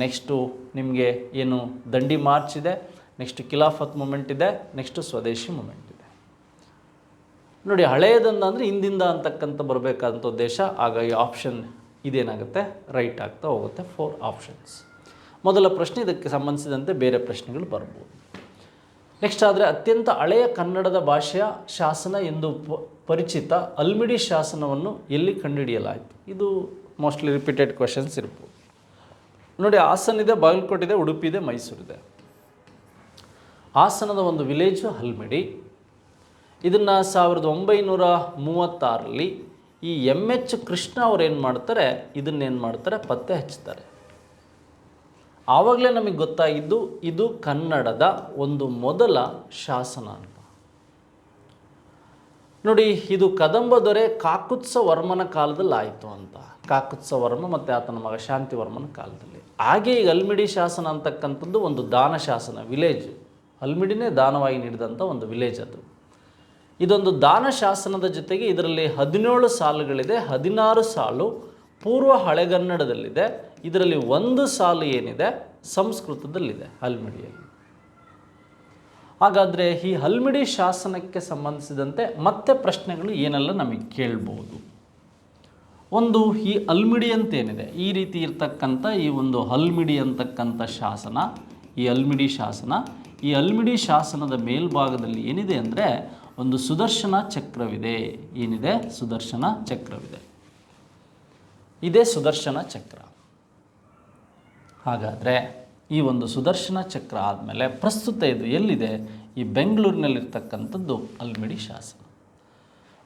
ನೆಕ್ಸ್ಟು ನಿಮಗೆ ಏನು ದಂಡಿ ಮಾರ್ಚ್ ಇದೆ. ನೆಕ್ಸ್ಟ್ ಖಿಲಾಫತ್ ಮೂಮೆಂಟ್ ಇದೆ. Next Swadeshi movement. ನೋಡಿ ಹಳೆಯದಂದ ಅಂದರೆ ಹಿಂದಿಂದ ಅಂತಕ್ಕಂಥ ಬರಬೇಕಾದಂಥ ಉದ್ದೇಶ, ಆಗ ಈ ಆಪ್ಷನ್ ಇದೇನಾಗುತ್ತೆ? ರೈಟ್ ಆಗ್ತಾ ಹೋಗುತ್ತೆ ಫೋರ್ ಆಪ್ಷನ್ಸ್ ಮೊದಲ ಪ್ರಶ್ನೆ, ಇದಕ್ಕೆ ಸಂಬಂಧಿಸಿದಂತೆ ಬೇರೆ ಪ್ರಶ್ನೆಗಳು ಬರ್ಬೋದು. ನೆಕ್ಸ್ಟ್ ಆದರೆ, ಅತ್ಯಂತ ಹಳೆಯ ಕನ್ನಡದ ಭಾಷೆಯ ಶಾಸನ ಎಂದು ಪರಿಚಿತ ಅಲ್ಮಿಡಿ ಶಾಸನವನ್ನು ಎಲ್ಲಿ ಕಂಡುಹಿಡಿಯಲಾಯಿತು? ಇದು ಮೋಸ್ಟ್ಲಿ ರಿಪೀಟೆಡ್ ಕ್ವಶನ್ಸ್ ಇರ್ಬೋದು. ನೋಡಿ ಹಾಸನ ಇದೆ ಬಾಗಲಕೋಟೆ ಇದೆ ಉಡುಪಿ ಇದೆ ಮೈಸೂರಿದೆ. ಹಾಸನದ ಒಂದು ವಿಲೇಜು ಹಲ್ಮಿಡಿ ಇದನ್ನು ಸಾವಿರದ ಒಂಬೈನೂರ ಮೂವತ್ತಾರಲ್ಲಿ ಈ ಎಂ ಎಚ್ ಕೃಷ್ಣ ಅವ್ರು ಏನು ಮಾಡ್ತಾರೆ? ಇದನ್ನೇನು ಮಾಡ್ತಾರೆ? ಪತ್ತೆ ಹಚ್ತಾರೆ. ಆವಾಗಲೇ ನಮಗೆ ಗೊತ್ತಾಗಿದ್ದು ಇದು ಕನ್ನಡದ ಒಂದು ಮೊದಲ ಶಾಸನ ಅಂತ. ನೋಡಿ, ಇದು ಕದಂಬ ದೊರೆ ಕಾಕುತ್ಸ ವರ್ಮನ ಕಾಲದಲ್ಲಿ ಆಯಿತು ಅಂತ. ಕಾಕುತ್ಸ ವರ್ಮ ಮತ್ತು ಆತನ ಮಗ ಶಾಂತಿವರ್ಮನ ಕಾಲದಲ್ಲಿ. ಹಾಗೆ ಈಗ ಅಲ್ಮಿಡಿ ಶಾಸನ ಅಂತಕ್ಕಂಥದ್ದು ಒಂದು ದಾನ ಶಾಸನ, ವಿಲೇಜ್. ಅಲ್ಮಿಡಿನೇ ದಾನವಾಗಿ ನೀಡಿದಂಥ ಒಂದು ವಿಲೇಜ್ ಅದು. ಇದೊಂದು ದಾನ ಶಾಸನದ ಜೊತೆಗೆ ಇದರಲ್ಲಿ ಹದಿನೇಳು ಸಾಲುಗಳಿದೆ. ಹದಿನಾರು ಸಾಲು ಪೂರ್ವ ಹಳೆಗನ್ನಡದಲ್ಲಿದೆ. ಇದರಲ್ಲಿ ಒಂದು ಸಾಲು ಏನಿದೆ? ಸಂಸ್ಕೃತದಲ್ಲಿದೆ, ಹಲ್ಮಿಡಿಯಲ್ಲಿ. ಹಾಗಾದರೆ ಈ ಹಲ್ಮಿಡಿ ಶಾಸನಕ್ಕೆ ಸಂಬಂಧಿಸಿದಂತೆ ಮತ್ತೆ ಪ್ರಶ್ನೆಗಳು ಏನೆಲ್ಲ ನಮಗೆ ಕೇಳ್ಬೋದು? ಒಂದು, ಈ ಹಲ್ಮಿಡಿ ಅಂತೇನಿದೆ? ಈ ರೀತಿ ಇರ್ತಕ್ಕಂಥ ಈ ಒಂದು ಹಲ್ಮಿಡಿ ಅಂತಕ್ಕಂಥ ಶಾಸನ, ಈ ಹಲ್ಮಿಡಿ ಶಾಸನ, ಈ ಹಲ್ಮಿಡಿ ಶಾಸನದ ಮೇಲ್ಭಾಗದಲ್ಲಿ ಏನಿದೆ ಅಂದರೆ ಒಂದು ಸುದರ್ಶನ ಚಕ್ರವಿದೆ. ಏನಿದೆ? ಸುದರ್ಶನ ಚಕ್ರವಿದೆ. ಇದೇ ಸುದರ್ಶನ ಚಕ್ರ. ಹಾಗಾದರೆ ಈ ಒಂದು ಸುದರ್ಶನ ಚಕ್ರ ಆದಮೇಲೆ ಪ್ರಸ್ತುತ ಇದು ಎಲ್ಲಿದೆ? ಈ ಬೆಂಗಳೂರಿನಲ್ಲಿರ್ತಕ್ಕಂಥದ್ದು ಅಲ್ಮಿಡಿ ಶಾಸನ.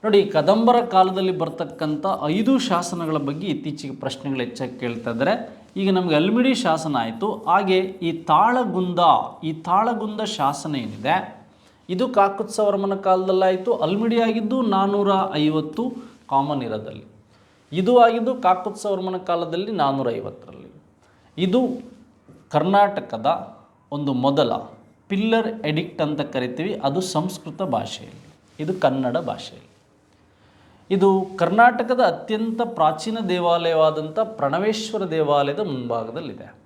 ನೋಡಿ ಕದಂಬರ ಕಾಲದಲ್ಲಿ ಬರ್ತಕ್ಕಂಥ ಐದು ಶಾಸನಗಳ ಬಗ್ಗೆ ಇತ್ತೀಚೆಗೆ ಪ್ರಶ್ನೆಗಳು ಹೆಚ್ಚಾಗಿ ಕೇಳ್ತಾ ಇದ್ದಾರೆ. ಈಗ ನಮಗೆ ಅಲ್ಮಿಡಿ ಶಾಸನ ಆಯಿತು. ಹಾಗೆ ಈ ತಾಳಗುಂದ ಈ ತಾಳಗುಂದ ಶಾಸನ ಏನಿದೆ? ಇದು ಕಾಕುತ್ಸವರ್ಮನ ಕಾಲದಲ್ಲಾಯಿತು. ಅಲ್ಮಿಡಿ ಆಗಿದ್ದು ನಾನ್ನೂರ ಐವತ್ತು ಕಾಮನ್ ಇರೋದಲ್ಲಿ ಇದು ಆಗಿದ್ದು ಕಾಕುತ್ಸವರ್ಮನ ಕಾಲದಲ್ಲಿ ನಾನ್ನೂರ ಐವತ್ತರಲ್ಲಿ ಇದು ಕರ್ನಾಟಕದ ಒಂದು ಮೊದಲ ಪಿಲ್ಲರ್ ಎಡಿಕ್ಟ್ ಅಂತ ಕರಿತೀವಿ. ಅದು ಸಂಸ್ಕೃತ ಭಾಷೆಯಲ್ಲಿ. ಇದು ಕನ್ನಡ ಭಾಷೆಯಲ್ಲಿ. ಇದು ಕರ್ನಾಟಕದ ಅತ್ಯಂತ ಪ್ರಾಚೀನ ದೇವಾಲಯವಾದಂಥ ಪ್ರಣವೇಶ್ವರ ದೇವಾಲಯದ ಮುಂಭಾಗದಲ್ಲಿದೆ.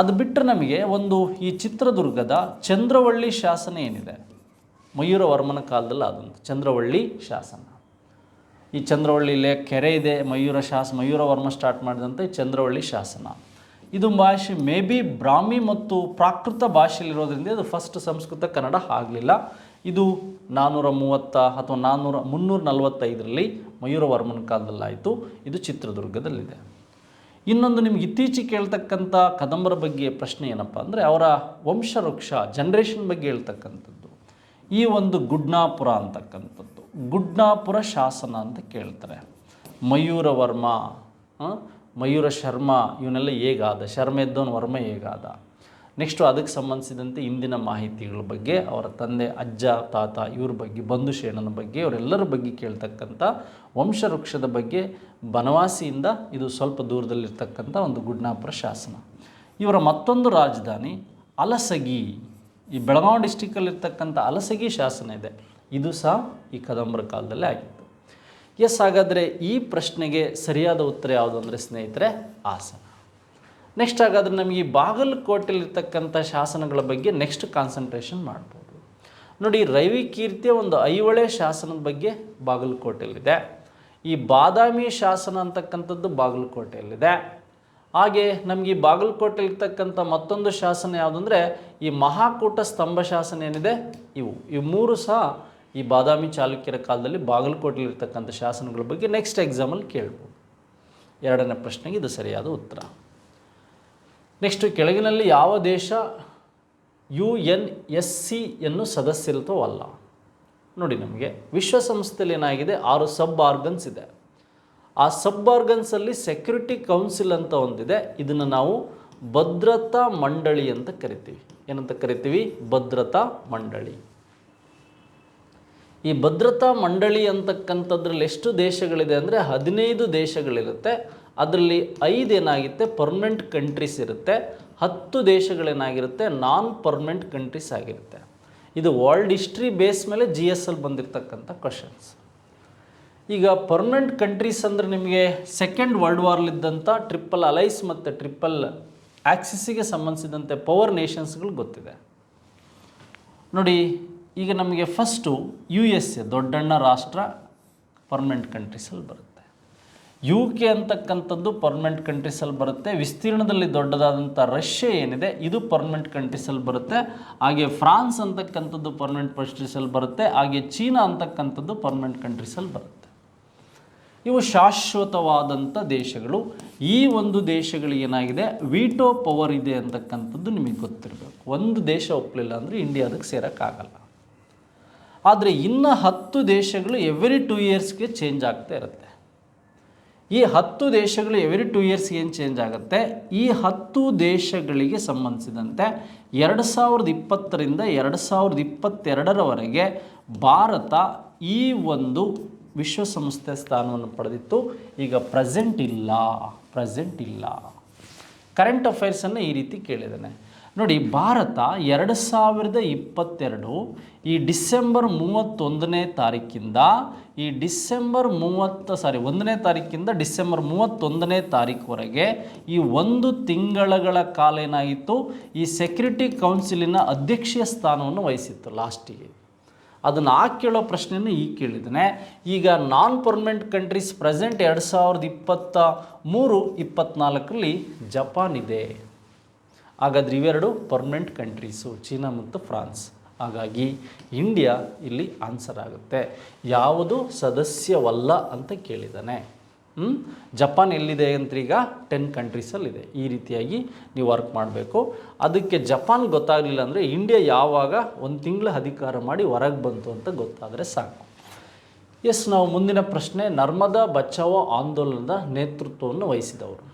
ಅದು ಬಿಟ್ಟರೆ ನಮಗೆ ಒಂದು ಈ ಚಿತ್ರದುರ್ಗದ ಚಂದ್ರವಳ್ಳಿ ಶಾಸನ ಏನಿದೆ? ಮಯೂರವರ್ಮನ ಕಾಲದಲ್ಲಿ ಅದೊಂದು ಚಂದ್ರವಳ್ಳಿ ಶಾಸನ. ಈ ಚಂದ್ರವಳ್ಳಿಲೇ ಕೆರೆ ಇದೆ, ಮಯೂರ ಶಾಸ, ಮಯೂರವರ್ಮ ಸ್ಟಾರ್ಟ್ ಮಾಡಿದಂಥ ಈ ಚಂದ್ರವಳ್ಳಿ ಶಾಸನ. ಇದು ಭಾಷೆ ಮೇ ಬಿ ಬ್ರಾಹ್ಮಿ ಮತ್ತು ಪ್ರಾಕೃತ ಭಾಷೆಯಲ್ಲಿರೋದ್ರಿಂದ ಅದು ಫಸ್ಟ್ ಸಂಸ್ಕೃತ ಕನ್ನಡ ಆಗಲಿಲ್ಲ. ಇದು ನಾನ್ನೂರ ಮೂವತ್ತ ಅಥವಾ ನಾನ್ನೂರ ಮುನ್ನೂರ ನಲವತ್ತೈದರಲ್ಲಿ ಮಯೂರವರ್ಮನ ಕಾಲದಲ್ಲಾಯಿತು. ಇದು ಚಿತ್ರದುರ್ಗದಲ್ಲಿದೆ. ಇನ್ನೊಂದು ನಿಮ್ಗೆ ಇತ್ತೀಚೆಗೆ ಕೇಳ್ತಕ್ಕಂಥ ಕದಂಬರ ಬಗ್ಗೆ ಪ್ರಶ್ನೆ ಏನಪ್ಪ ಅಂದರೆ ಅವರ ವಂಶವೃಕ್ಷ ಜನ್ರೇಷನ್ ಬಗ್ಗೆ ಹೇಳ್ತಕ್ಕಂಥದ್ದು. ಈ ಒಂದು ಗುಡ್ನಾಪುರ ಅಂತಕ್ಕಂಥದ್ದು. ಗುಡ್ನಾಪುರ ಶಾಸನ ಅಂತ ಕೇಳ್ತಾರೆ. ಮಯೂರವರ್ಮ ವರ್ಮ ಮಯೂರ ಶರ್ಮ, ಇವನ್ನೆಲ್ಲ ಹೇಗಾದ? ಶರ್ಮ ಇದ್ದವನು ವರ್ಮ ಹೇಗಾದ? ನೆಕ್ಸ್ಟು ಅದಕ್ಕೆ ಸಂಬಂಧಿಸಿದಂತೆ ಇಂದಿನ ಮಾಹಿತಿಗಳ ಬಗ್ಗೆ, ಅವರ ತಂದೆ, ಅಜ್ಜ, ತಾತ ಇವ್ರ ಬಗ್ಗೆ, ಬಂಧು ಶೇಣನ ಬಗ್ಗೆ ಇವರೆಲ್ಲರ ಬಗ್ಗೆ ಕೇಳ್ತಕ್ಕಂಥ ವಂಶವೃಕ್ಷದ ಬಗ್ಗೆ ಬನವಾಸಿಯಿಂದ ಇದು ಸ್ವಲ್ಪ ದೂರದಲ್ಲಿರ್ತಕ್ಕಂಥ ಒಂದು ಗುಡ್ನಾಪುರ ಶಾಸನ. ಇವರ ಮತ್ತೊಂದು ರಾಜಧಾನಿ ಅಲಸಗಿ. ಈ ಬೆಳಗಾವಿ ಡಿಸ್ಟಿಕಲ್ಲಿರ್ತಕ್ಕಂಥ ಅಲಸಗಿ ಶಾಸನ ಇದೆ. ಇದು ಸಹ ಈ ಕದಂಬರ ಕಾಲದಲ್ಲೇ ಆಗಿತ್ತು. ಎಸ್, ಹಾಗಾದರೆ ಈ ಪ್ರಶ್ನೆಗೆ ಸರಿಯಾದ ಉತ್ತರ ಯಾವುದು ಅಂದರೆ ಸ್ನೇಹಿತರೆ, ಹಾಸನ. ನೆಕ್ಸ್ಟ್ ಹಾಗಾದರೆ ನಮಗೆ ಈ ಬಾಗಲಕೋಟೆಯಲ್ಲಿರ್ತಕ್ಕಂಥ ಶಾಸನಗಳ ಬಗ್ಗೆ ನೆಕ್ಸ್ಟ್ ಕಾನ್ಸಂಟ್ರೇಷನ್ ಮಾಡ್ಬೋದು. ನೋಡಿ, ರವಿ ಕೀರ್ತಿಯ ಒಂದು ಐಹೊಳೆ ಶಾಸನದ ಬಗ್ಗೆ ಬಾಗಲಕೋಟೆಯಲ್ಲಿದೆ. ಈ ಬಾದಾಮಿ ಶಾಸನ ಅಂತಕ್ಕಂಥದ್ದು ಬಾಗಲಕೋಟೆಯಲ್ಲಿದೆ. ಹಾಗೆ ನಮಗೆ ಈ ಬಾಗಲಕೋಟೆಯಲ್ಲಿರ್ತಕ್ಕಂಥ ಮತ್ತೊಂದು ಶಾಸನ ಯಾವುದಂದರೆ, ಈ ಮಹಾಕೂಟ ಸ್ತಂಭ ಶಾಸನ ಏನಿದೆ, ಇವು. ಇವು ಮೂರು ಸಹ ಈ ಬಾದಾಮಿ ಚಾಲುಕ್ಯರ ಕಾಲದಲ್ಲಿ ಬಾಗಲಕೋಟೆಯಲ್ಲಿರ್ತಕ್ಕಂಥ ಶಾಸನಗಳ ಬಗ್ಗೆ ನೆಕ್ಸ್ಟ್ ಎಕ್ಸಾಮಲ್ಲಿ ಕೇಳ್ಬೋದು. ಎರಡನೇ ಪ್ರಶ್ನೆಗೆ ಇದು ಸರಿಯಾದ ಉತ್ತರ. ನೆಕ್ಸ್ಟ್ ಕೆಳಗಿನಲ್ಲಿ ಯಾವ ದೇಶ ಯು ಎನ್ ಎಸ್ ಸಿಯನ್ನು ಸದಸ್ಯತ್ವವಲ್ಲ ನೋಡಿ ನಮಗೆ, ವಿಶ್ವಸಂಸ್ಥೆಯಲ್ಲಿ ಏನಾಗಿದೆ? ಆರು ಸಬ್ ಆರ್ಗನ್ಸ್ ಇದೆ. ಆ ಸಬ್ ಆರ್ಗನ್ಸಲ್ಲಿ ಸೆಕ್ಯೂರಿಟಿ ಕೌನ್ಸಿಲ್ ಅಂತ ಒಂದಿದೆ. ಇದನ್ನು ನಾವು ಭದ್ರತಾ ಮಂಡಳಿ ಅಂತ ಕರಿತೀವಿ. ಏನಂತ ಕರಿತೀವಿ? ಭದ್ರತಾ ಮಂಡಳಿ. ಈ ಭದ್ರತಾ ಮಂಡಳಿ ಅಂತಕ್ಕಂಥದ್ರಲ್ಲಿ ಎಷ್ಟು ದೇಶಗಳಿದೆ ಅಂದರೆ ಹದಿನೈದು ದೇಶಗಳಿರುತ್ತೆ. ಅದರಲ್ಲಿ ಐದು ಏನಾಗುತ್ತೆ? ಪರ್ಮನೆಂಟ್ ಕಂಟ್ರೀಸ್ ಇರುತ್ತೆ. ಹತ್ತು ದೇಶಗಳೇನಾಗಿರುತ್ತೆ? ನಾನ್ ಪರ್ಮನೆಂಟ್ ಕಂಟ್ರೀಸ್ ಆಗಿರುತ್ತೆ. ಇದು ವರ್ಲ್ಡ್ ಹಿಸ್ಟ್ರಿ ಬೇಸ್ ಮೇಲೆ ಜಿ ಎಸ್ ಎಲ್ ಬಂದಿರತಕ್ಕಂಥ ಕ್ವಶನ್ಸ್ ಈಗ ಪರ್ಮನೆಂಟ್ ಕಂಟ್ರೀಸ್ ಅಂದರೆ ನಿಮಗೆ ಸೆಕೆಂಡ್ ವರ್ಲ್ಡ್ ವಾರ್ಲಿದ್ದಂಥ ಟ್ರಿಪಲ್ ಅಲೈಸ್ ಮತ್ತು ಟ್ರಿಪಲ್ ಆಕ್ಸಿಸಿಗೆ ಸಂಬಂಧಿಸಿದಂತೆ ಪವರ್ ನೇಷನ್ಸ್ಗಳು ಗೊತ್ತಿದೆ. ನೋಡಿ, ಈಗ ನಮಗೆ ಫಸ್ಟು ಯು ಎಸ್ ಎ, ದೊಡ್ಡಣ್ಣ ರಾಷ್ಟ್ರ ಪರ್ಮನೆಂಟ್ ಕಂಟ್ರೀಸಲ್ಲಿ ಬರುತ್ತೆ. ಯು ಕೆ ಅಂತಕ್ಕಂಥದ್ದು ಪರ್ಮನೆಂಟ್ ಕಂಟ್ರೀಸಲ್ಲಿ ಬರುತ್ತೆ. ವಿಸ್ತೀರ್ಣದಲ್ಲಿ ದೊಡ್ಡದಾದಂಥ ರಷ್ಯಾ ಏನಿದೆ, ಇದು ಪರ್ಮನೆಂಟ್ ಕಂಟ್ರೀಸಲ್ಲಿ ಬರುತ್ತೆ. ಹಾಗೆ ಫ್ರಾನ್ಸ್ ಅಂತಕ್ಕಂಥದ್ದು ಪರ್ಮನೆಂಟ್ ಕಂಟ್ರೀಸಲ್ಲಿ ಬರುತ್ತೆ. ಹಾಗೆ ಚೀನಾ ಅಂತಕ್ಕಂಥದ್ದು ಪರ್ಮನೆಂಟ್ ಕಂಟ್ರೀಸಲ್ಲಿ ಬರುತ್ತೆ. ಇವು ಶಾಶ್ವತವಾದಂಥ ದೇಶಗಳು. ಈ ಒಂದು ದೇಶಗಳಿಗೇನಾಗಿದೆ ವೀಟೋ ಪವರ್ ಇದೆ ಅಂತಕ್ಕಂಥದ್ದು ನಿಮಗೆ ಗೊತ್ತಿರಬೇಕು. ಒಂದು ದೇಶ ಒಪ್ಪಲಿಲ್ಲ ಅಂದರೆ ಇಂಡಿಯಾ ಅದಕ್ಕೆ ಸೇರೋಕ್ಕಾಗಲ್ಲ. ಆದರೆ ಇನ್ನು ಹತ್ತು ದೇಶಗಳು ಎವ್ರಿ ಟೂ ಇಯರ್ಸ್ಗೆ ಚೇಂಜ್ ಆಗ್ತಾ ಇರುತ್ತೆ. ಈ ಹತ್ತು ದೇಶಗಳು ಎವ್ರಿ ಟೂ ಇಯರ್ಸ್ ಏನು ಚೇಂಜ್ ಆಗುತ್ತೆ? ಈ ಹತ್ತು ದೇಶಗಳಿಗೆ ಸಂಬಂಧಿಸಿದಂತೆ ಎರಡು ಸಾವಿರದ ಇಪ್ಪತ್ತರಿಂದ ಎರಡು ಸಾವಿರದ ಇಪ್ಪತ್ತೆರಡರವರೆಗೆ ಭಾರತ ಈ ಒಂದು ವಿಶ್ವಸಂಸ್ಥೆ ಸ್ಥಾನವನ್ನು ಪಡೆದಿತ್ತು. ಈಗ ಪ್ರೆಸೆಂಟ್ ಇಲ್ಲ ಪ್ರೆಸೆಂಟ್ ಇಲ್ಲ. ಕರೆಂಟ್ ಅಫೇರ್ಸನ್ನು ಈ ರೀತಿ ಕೇಳಿದ್ದಾನೆ. ನೋಡಿ, ಭಾರತ ಎರಡು ಸಾವಿರದ ಇಪ್ಪತ್ತೆರಡು ಈ ಡಿಸೆಂಬರ್ ಮೂವತ್ತೊಂದನೇ ತಾರೀಕಿಂದ ಈ ಡಿಸೆಂಬರ್ ಮೂವತ್ತು ಸಾರಿ ಒಂದನೇ ತಾರೀಕಿಂದ ಡಿಸೆಂಬರ್ ಮೂವತ್ತೊಂದನೇ ತಾರೀಕುವರೆಗೆ ಈ ಒಂದು ತಿಂಗಳಗಳ ಕಾಲ ಏನಾಗಿತ್ತು ಈ ಸೆಕ್ಯೂರಿಟಿ ಕೌನ್ಸಿಲಿನ ಅಧ್ಯಕ್ಷೀಯ ಸ್ಥಾನವನ್ನು ವಹಿಸಿತ್ತು ಲಾಸ್ಟಿಗೆ. ಅದನ್ನು ಆ ಕೇಳೋ ಪ್ರಶ್ನೆಯನ್ನು ಈಗ ಕೇಳಿದ್ದಾನೆ ಈಗ ನಾನ್ ಪರ್ಮನೆಂಟ್ ಕಂಟ್ರೀಸ್ ಪ್ರೆಸೆಂಟ್ ಎರಡು ಸಾವಿರದ ಇಪ್ಪತ್ತ ಮೂರು ಇಪ್ಪತ್ತ್ನಾಲ್ಕರಲ್ಲಿ ಜಪಾನ್ ಇದೆ. ಹಾಗಾದ್ರೆ ಇವೆರಡು ಪರ್ಮನೆಂಟ್ ಕಂಟ್ರೀಸು ಚೀನಾ ಮತ್ತು ಫ್ರಾನ್ಸ್. ಹಾಗಾಗಿ ಇಂಡಿಯಾ ಇಲ್ಲಿ ಆನ್ಸರ್ ಆಗುತ್ತೆ. ಯಾವುದು ಸದಸ್ಯವಲ್ಲ ಅಂತ ಕೇಳಿದ್ದಾನೆ? ಜಪಾನ್ ಎಲ್ಲಿದೆ ಅಂತ ಈಗ ಟೆನ್ ಕಂಟ್ರೀಸಲ್ಲಿದೆ ಈ ರೀತಿಯಾಗಿ ನೀವು ವರ್ಕ್ ಮಾಡಬೇಕು. ಅದಕ್ಕೆ ಜಪಾನ್ ಗೊತ್ತಾಗಲಿಲ್ಲ ಅಂದರೆ ಇಂಡಿಯಾ ಯಾವಾಗ ಒಂದು ತಿಂಗಳ ಅಧಿಕಾರ ಮಾಡಿ ಹೊರಗೆ ಬಂತು ಅಂತ ಗೊತ್ತಾದರೆ ಸಾಕು. ಎಸ್ ನಾವು ಮುಂದಿನ ಪ್ರಶ್ನೆ, ನರ್ಮದಾ ಬಚಾವೋ ಆಂದೋಲನದ ನೇತೃತ್ವವನ್ನು ವಹಿಸಿದವರು.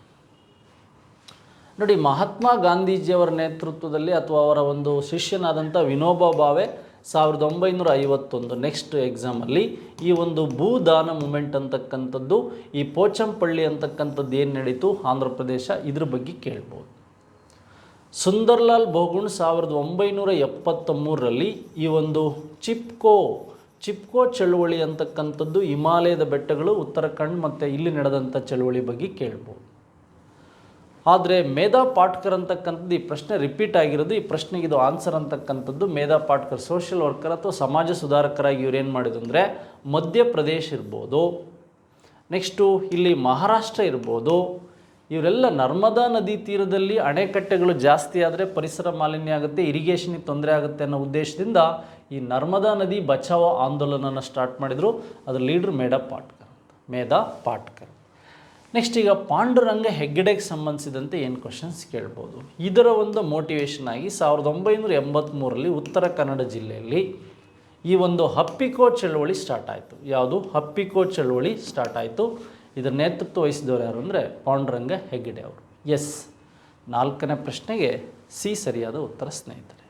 ನೋಡಿ, ಮಹಾತ್ಮ ಗಾಂಧೀಜಿಯವರ ನೇತೃತ್ವದಲ್ಲಿ ಅಥವಾ ಅವರ ಒಂದು ಶಿಷ್ಯನಾದಂಥ ವಿನೋಬಾ ಭಾವೆ ಸಾವಿರದ ಒಂಬೈನೂರ ಐವತ್ತೊಂದು ನೆಕ್ಸ್ಟ್ ಎಕ್ಸಾಮಲ್ಲಿ ಈ ಒಂದು ಭೂದಾನ ಮೂಮೆಂಟ್ ಅಂತಕ್ಕಂಥದ್ದು, ಈ ಪೋಚಂಪಳ್ಳಿ ಅಂತಕ್ಕಂಥದ್ದು ಏನು ನಡೀತು? ಆಂಧ್ರ ಪ್ರದೇಶ, ಇದ್ರ ಬಗ್ಗೆ ಕೇಳ್ಬೋದು. ಸುಂದರ್ಲಾಲ್ ಬಹುಗುಣ್ ಸಾವಿರದ ಒಂಬೈನೂರ ಎಪ್ಪತ್ತ ಮೂರರಲ್ಲಿ ಈ ಒಂದು ಚಿಪ್ಕೋ ಚಿಪ್ಕೋ ಚಳುವಳಿ ಅಂತಕ್ಕಂಥದ್ದು ಹಿಮಾಲಯದ ಬೆಟ್ಟಗಳು, ಉತ್ತರಾಖಂಡ್ ಮತ್ತು ಇಲ್ಲಿ ನಡೆದಂಥ ಚಳುವಳಿ ಬಗ್ಗೆ ಕೇಳ್ಬೋದು. ಆದರೆ ಮೇಧಾ ಪಾಟ್ಕರ್ ಅಂತಕ್ಕಂಥದ್ದು ಈ ಪ್ರಶ್ನೆ ರಿಪೀಟ್ ಆಗಿರೋದು, ಈ ಪ್ರಶ್ನೆಗೆ ಇದು ಆನ್ಸರ್ ಅಂತಕ್ಕಂಥದ್ದು ಮೇಧಾ ಪಾಟ್ಕರ್ ಸೋಷಿಯಲ್ ವರ್ಕರ್ ಅಥವಾ ಸಮಾಜ ಸುಧಾರಕರಾಗಿ ಇವ್ರು ಏನು ಮಾಡಿದ್ರು ಅಂದರೆ ಮಧ್ಯಪ್ರದೇಶ ಇರ್ಬೋದು ನೆಕ್ಸ್ಟು ಇಲ್ಲಿ ಮಹಾರಾಷ್ಟ್ರ ಇರ್ಬೋದು, ಇವರೆಲ್ಲ ನರ್ಮದಾ ನದಿ ತೀರದಲ್ಲಿ ಅಣೆಕಟ್ಟೆಗಳು ಜಾಸ್ತಿ ಆದರೆ ಪರಿಸರ ಮಾಲಿನ್ಯ ಆಗುತ್ತೆ ಇರಿಗೇಷನಿಗೆ ತೊಂದರೆ ಆಗುತ್ತೆ ಅನ್ನೋ ಉದ್ದೇಶದಿಂದ ಈ ನರ್ಮದಾ ನದಿ ಬಚಾವೋ ಆಂದೋಲನನ ಸ್ಟಾರ್ಟ್ ಮಾಡಿದರು ಅದರ ಲೀಡ್ರ್ ಮೇಧಾ ಪಾಟ್ಕರ್ ಅಂತ, ಮೇಧಾ ಪಾಟ್ಕರ್. ನೆಕ್ಸ್ಟ್ ಈಗ ಪಾಂಡುರಂಗ ಹೆಗ್ಗಡೆಗೆ ಸಂಬಂಧಿಸಿದಂತೆ ಏನು ಕ್ವಶನ್ಸ್ ಕೇಳ್ಬೋದು. ಇದರ ಒಂದು ಮೋಟಿವೇಶನ್ ಆಗಿ ಸಾವಿರದ ಒಂಬೈನೂರ ಎಂಬತ್ತ್ಮೂರರಲ್ಲಿ ಉತ್ತರ ಕನ್ನಡ ಜಿಲ್ಲೆಯಲ್ಲಿ ಈ ಒಂದು ಹಪ್ಪಿಕೋ ಚಳವಳಿ ಸ್ಟಾರ್ಟ್ ಆಯಿತು. ಯಾವುದು? ಹಪ್ಪಿಕೋ ಚಳವಳಿ ಸ್ಟಾರ್ಟ್ ಆಯಿತು. ಇದರ ನೇತೃತ್ವ ವಹಿಸಿದವರು ಯಾರು ಅಂದರೆ ಪಾಂಡುರಂಗ ಹೆಗ್ಗಡೆ ಅವರು. ಎಸ್ ನಾಲ್ಕನೇ ಪ್ರಶ್ನೆಗೆ ಸಿ ಸರಿಯಾದ ಉತ್ತರ ಸ್ನೇಹಿತರೆ.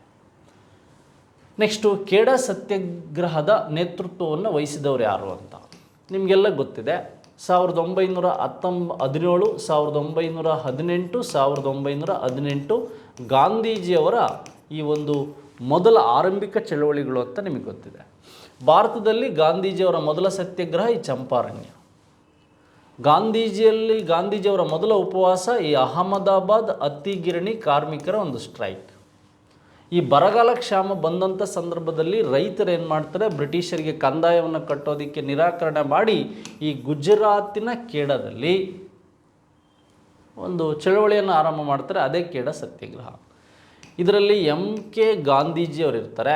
ನೆಕ್ಸ್ಟು ಕೇಡ ಸತ್ಯಾಗ್ರಹದ ನೇತೃತ್ವವನ್ನು ವಹಿಸಿದವರು ಯಾರು ಅಂತ? ನಿಮಗೆಲ್ಲ ಗೊತ್ತಿದೆ. ಸಾವಿರದ ಒಂಬೈನೂರ ಹತ್ತೊಂಬ ಹದಿನೇಳು ಸಾವಿರದ ಒಂಬೈನೂರ ಹದಿನೆಂಟು, ಸಾವಿರದ ಒಂಬೈನೂರ ಹದಿನೆಂಟು ಗಾಂಧೀಜಿಯವರ ಈ ಒಂದು ಮೊದಲ ಆರಂಭಿಕ ಚಳವಳಿಗಳು ಅಂತ ನಿಮಗೆ ಗೊತ್ತಿದೆ. ಭಾರತದಲ್ಲಿ ಗಾಂಧೀಜಿಯವರ ಮೊದಲ ಸತ್ಯಾಗ್ರಹ ಈ ಚಂಪಾರಣ್ಯ. ಗಾಂಧೀಜಿಯಲ್ಲಿ ಗಾಂಧೀಜಿಯವರ ಮೊದಲ ಉಪವಾಸ ಈ ಅಹಮದಾಬಾದ್ ಅತ್ತಿಗಿರಣಿ ಕಾರ್ಮಿಕರ ಒಂದು ಸ್ಟ್ರೈಕ್. ಈ ಬರಗಾಲ ಕ್ಷಾಮ ಬಂದಂಥ ಸಂದರ್ಭದಲ್ಲಿ ರೈತರು ಏನು ಮಾಡ್ತಾರೆ? ಬ್ರಿಟಿಷರಿಗೆ ಕಂದಾಯವನ್ನು ಕಟ್ಟೋದಕ್ಕೆ ನಿರಾಕರಣೆ ಮಾಡಿ ಈ ಗುಜರಾತಿನ ಕೇಡದಲ್ಲಿ ಒಂದು ಚಳವಳಿಯನ್ನು ಆರಂಭ ಮಾಡ್ತಾರೆ. ಅದೇ ಕೇಡ ಸತ್ಯಾಗ್ರಹ. ಇದರಲ್ಲಿ ಎಂ ಕೆ ಗಾಂಧೀಜಿಯವರು ಇರ್ತಾರೆ,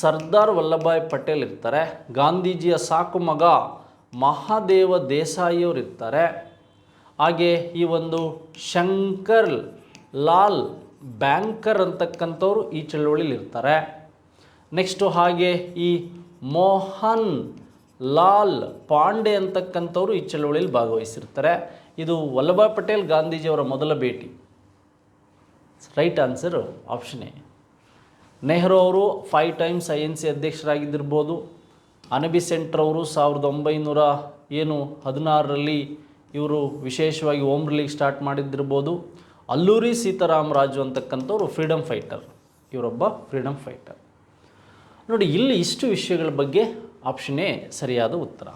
ಸರ್ದಾರ್ ವಲ್ಲಭಾಯ್ ಪಟೇಲ್ ಇರ್ತಾರೆ, ಗಾಂಧೀಜಿಯ ಸಾಕು ಮಗ ಮಹಾದೇವ ದೇಸಾಯಿಯವರು ಇರ್ತಾರೆ. ಹಾಗೆ ಈ ಒಂದು ಶಂಕರ್ ಲಾಲ್ ಬ್ಯಾಂಕರ್ ಅಂತಕ್ಕಂಥವ್ರು ಈ ಚಳುವಳಿಲಿ ಇರ್ತಾರೆ. ನೆಕ್ಸ್ಟು ಹಾಗೆ ಈ ಮೋಹನ್ ಲಾಲ್ ಪಾಂಡೆ ಅಂತಕ್ಕಂಥವ್ರು ಈ ಚಳವಳಿಯಲ್ಲಿ ಭಾಗವಹಿಸಿರ್ತಾರೆ. ಇದು ವಲ್ಲಭಾಯ್ ಪಟೇಲ್ ಗಾಂಧೀಜಿಯವರ ಮೊದಲ ಭೇಟಿ. Right answer option A Nehru ಅವರು five times I N C ಅಧ್ಯಕ್ಷರಾಗಿದ್ದಿರ್ಬೋದು. ಅನಬಿಸೆಂಟ್ರ್ ಅವರು ಸಾವಿರದ ಒಂಬೈನೂರ ಏನು ಹದಿನಾರರಲ್ಲಿ ಇವರು ವಿಶೇಷವಾಗಿ ಓಮ್ ರಿಲೀಗ್ ಸ್ಟಾರ್ಟ್ ಮಾಡಿದ್ದಿರ್ಬೋದು. ಅಲ್ಲೂರಿ ಸೀತಾರಾಮ ರಾಜು ಅಂತಕ್ಕಂಥವ್ರು ಫ್ರೀಡಮ್ ಫೈಟರ್ ಇವರೊಬ್ಬ ಫ್ರೀಡಮ್ ಫೈಟರ್ ನೋಡಿ, ಇಲ್ಲಿ ಇಷ್ಟು ವಿಷಯಗಳ ಬಗ್ಗೆ ಆಪ್ಷನ್ ಎ ಸರಿಯಾದ ಉತ್ತರ.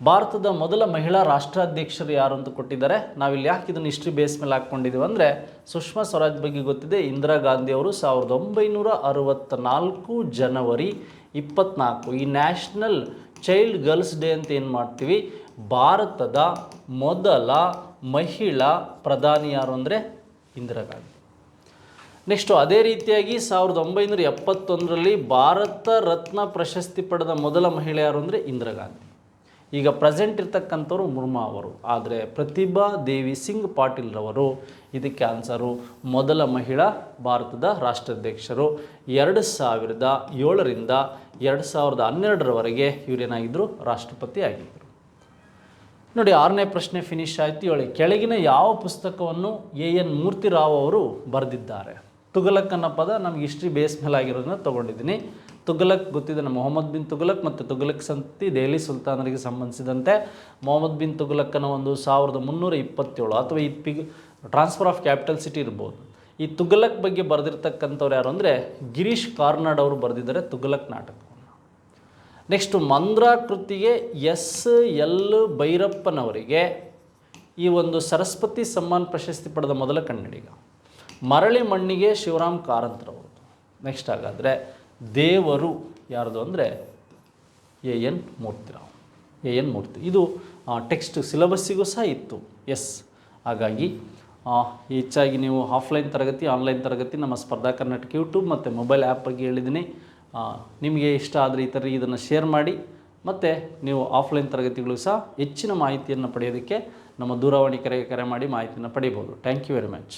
ಭಾರತದ ಮೊದಲ ಮಹಿಳಾ ರಾಷ್ಟ್ರಾಧ್ಯಕ್ಷರು ಯಾರು ಅಂತ ಕೊಟ್ಟಿದ್ದಾರೆ. ನಾವಿಲ್ಲಿ ಯಾಕೆ ಇದನ್ನು ಹಿಸ್ಟ್ರಿ ಬೇಸ್ ಮೇಲೆ ಹಾಕ್ಕೊಂಡಿದ್ದೀವಿ ಅಂದರೆ, ಸುಷ್ಮಾ ಸ್ವರಾಜ್ ಬಗ್ಗೆ ಗೊತ್ತಿದೆ. ಇಂದಿರಾ ಗಾಂಧಿ ಅವರು ಸಾವಿರದ ಒಂಬೈನೂರ ಅರವತ್ತ ನಾಲ್ಕು ಜನವರಿ ಇಪ್ಪತ್ನಾಲ್ಕು ಈ ನ್ಯಾಷನಲ್ ಚೈಲ್ಡ್ ಗರ್ಲ್ಸ್ ಡೇ ಅಂತ ಏನು ಮಾಡ್ತೀವಿ? ಭಾರತದ ಮೊದಲ ಮಹಿಳಾ ಪ್ರಧಾನಿ ಯಾರು ಅಂದರೆ ಇಂದಿರಾ ಗಾಂಧಿ. ನೆಕ್ಸ್ಟು ಅದೇ ರೀತಿಯಾಗಿ ಸಾವಿರದ ಒಂಬೈನೂರ ಎಪ್ಪತ್ತೊಂದರಲ್ಲಿ ಭಾರತ ರತ್ನ ಪ್ರಶಸ್ತಿ ಪಡೆದ ಮೊದಲ ಮಹಿಳೆ ಯಾರು ಅಂದರೆ ಇಂದಿರಾ ಗಾಂಧಿ. ಈಗ ಪ್ರೆಸೆಂಟ್ ಇರ್ತಕ್ಕಂಥವ್ರು ಮುರ್ಮಾ ಅವರು. ಆದರೆ ಪ್ರತಿಭಾ ದೇವಿ ಸಿಂಗ್ ಪಾಟೀಲ್ರವರು ಇದಕ್ಕೆ ಆನ್ಸರು ಮೊದಲ ಮಹಿಳಾ ಭಾರತದ ರಾಷ್ಟ್ರಾಧ್ಯಕ್ಷರು. ಎರಡು ಸಾವಿರದ ಏಳರಿಂದ ಎರಡು ಸಾವಿರದ ಹನ್ನೆರಡರವರೆಗೆ ಇವರೇನಾಗಿದ್ದರು ರಾಷ್ಟ್ರಪತಿ ಆಗಿದ್ದರು ನೋಡಿ, ಆರನೇ ಪ್ರಶ್ನೆ ಫಿನಿಶ್ ಆಯಿತು. ಹೇಳಿ ಕೆಳಗಿನ ಯಾವ ಪುಸ್ತಕವನ್ನು ಎ ಎನ್ ಮೂರ್ತಿರಾವ್ ಅವರು ಬರೆದಿದ್ದಾರೆ? ತುಗಲಕ್ ಅನ್ನೋ ಪದ ನಮ್ಗೆ ಹಿಸ್ಟ್ರಿ ಬೇಸ್ ಮೇಲೆ ಆಗಿರೋದನ್ನ ತೊಗೊಂಡಿದ್ದೀನಿ. ತುಗಲಕ್ ಗೊತ್ತಿದೆ ನಮ್ಮ ಮೊಹಮ್ಮದ್ ಬಿನ್ ತುಗಲಕ್ ಮತ್ತು ತುಗಲಕ್ ಸಂತಿ ದೆಹಲಿ ಸುಲ್ತಾನರಿಗೆ ಸಂಬಂಧಿಸಿದಂತೆ. ಮೊಹಮ್ಮದ್ ಬಿನ್ ತುಗಲಕ್ಕನ ಒಂದು ಸಾವಿರದ ಮುನ್ನೂರ ಇಪ್ಪತ್ತೇಳು ಅಥವಾ ಈ big transfer of capital city ಇರ್ಬೋದು. ಈ ತುಗಲಕ್ ಬಗ್ಗೆ ಬರೆದಿರ್ತಕ್ಕಂಥವ್ರು ಯಾರು ಅಂದರೆ ಗಿರೀಶ್ ಕಾರ್ನಾಡ್ ಅವರು ಬರೆದಿದ್ದಾರೆ ತುಗಲಕ್ ನಾಟಕವನ್ನು ನೆಕ್ಸ್ಟು ಮಂದ್ರ ಕೃತಿಗೆ ಎಸ್ ಎಲ್ ಭೈರಪ್ಪನವರಿಗೆ ಈ ಒಂದು ಸರಸ್ವತಿ ಸಮ್ಮಾನ್ ಪ್ರಶಸ್ತಿ ಪಡೆದ ಮೊದಲ ಕನ್ನಡಿಗ. ಮರಳಿ ಮಣ್ಣಿಗೆ ಶಿವರಾಮ್ ಕಾರಂತರವರು. ನೆಕ್ಸ್ಟ್ ಹಾಗಾದರೆ ದೇವರು ಯಾರ್ದು ಅಂದರೆ A N Murthy Rao. A N Murthy. ಇದು ಟೆಕ್ಸ್ಟ್ ಸಿಲೆಬಸ್ಸಿಗೂ ಸಹ ಇತ್ತು. ಎಸ್ ಹಾಗಾಗಿ ಹೆಚ್ಚಾಗಿ ನೀವು ಆಫ್ಲೈನ್ ತರಗತಿ ಆನ್ಲೈನ್ ತರಗತಿ ನಮ್ಮ ಸ್ಪರ್ಧಾ ಕರ್ನಾಟಕ ಯೂಟ್ಯೂಬ್ ಮತ್ತು ಮೊಬೈಲ್ ಆ್ಯಪ್ ಬಗ್ಗೆ ಹೇಳಿದ್ದೀನಿ. ನಿಮಗೆ ಇಷ್ಟ ಆದರೆ ಈ ಥರ ಇದನ್ನು ಶೇರ್ ಮಾಡಿ ಮತ್ತು ನೀವು ಆಫ್ಲೈನ್ ತರಗತಿಗಳು ಸಹ ಹೆಚ್ಚಿನ ಮಾಹಿತಿಯನ್ನು ಪಡೆಯೋದಕ್ಕೆ ನಮ್ಮ ದೂರವಾಣಿ ಕರೆಗೆ ಕರೆ ಮಾಡಿ ಮಾಹಿತಿಯನ್ನು ಪಡೆಯಬಹುದು ಥ್ಯಾಂಕ್ ಯು ವೆರಿ ಮಚ್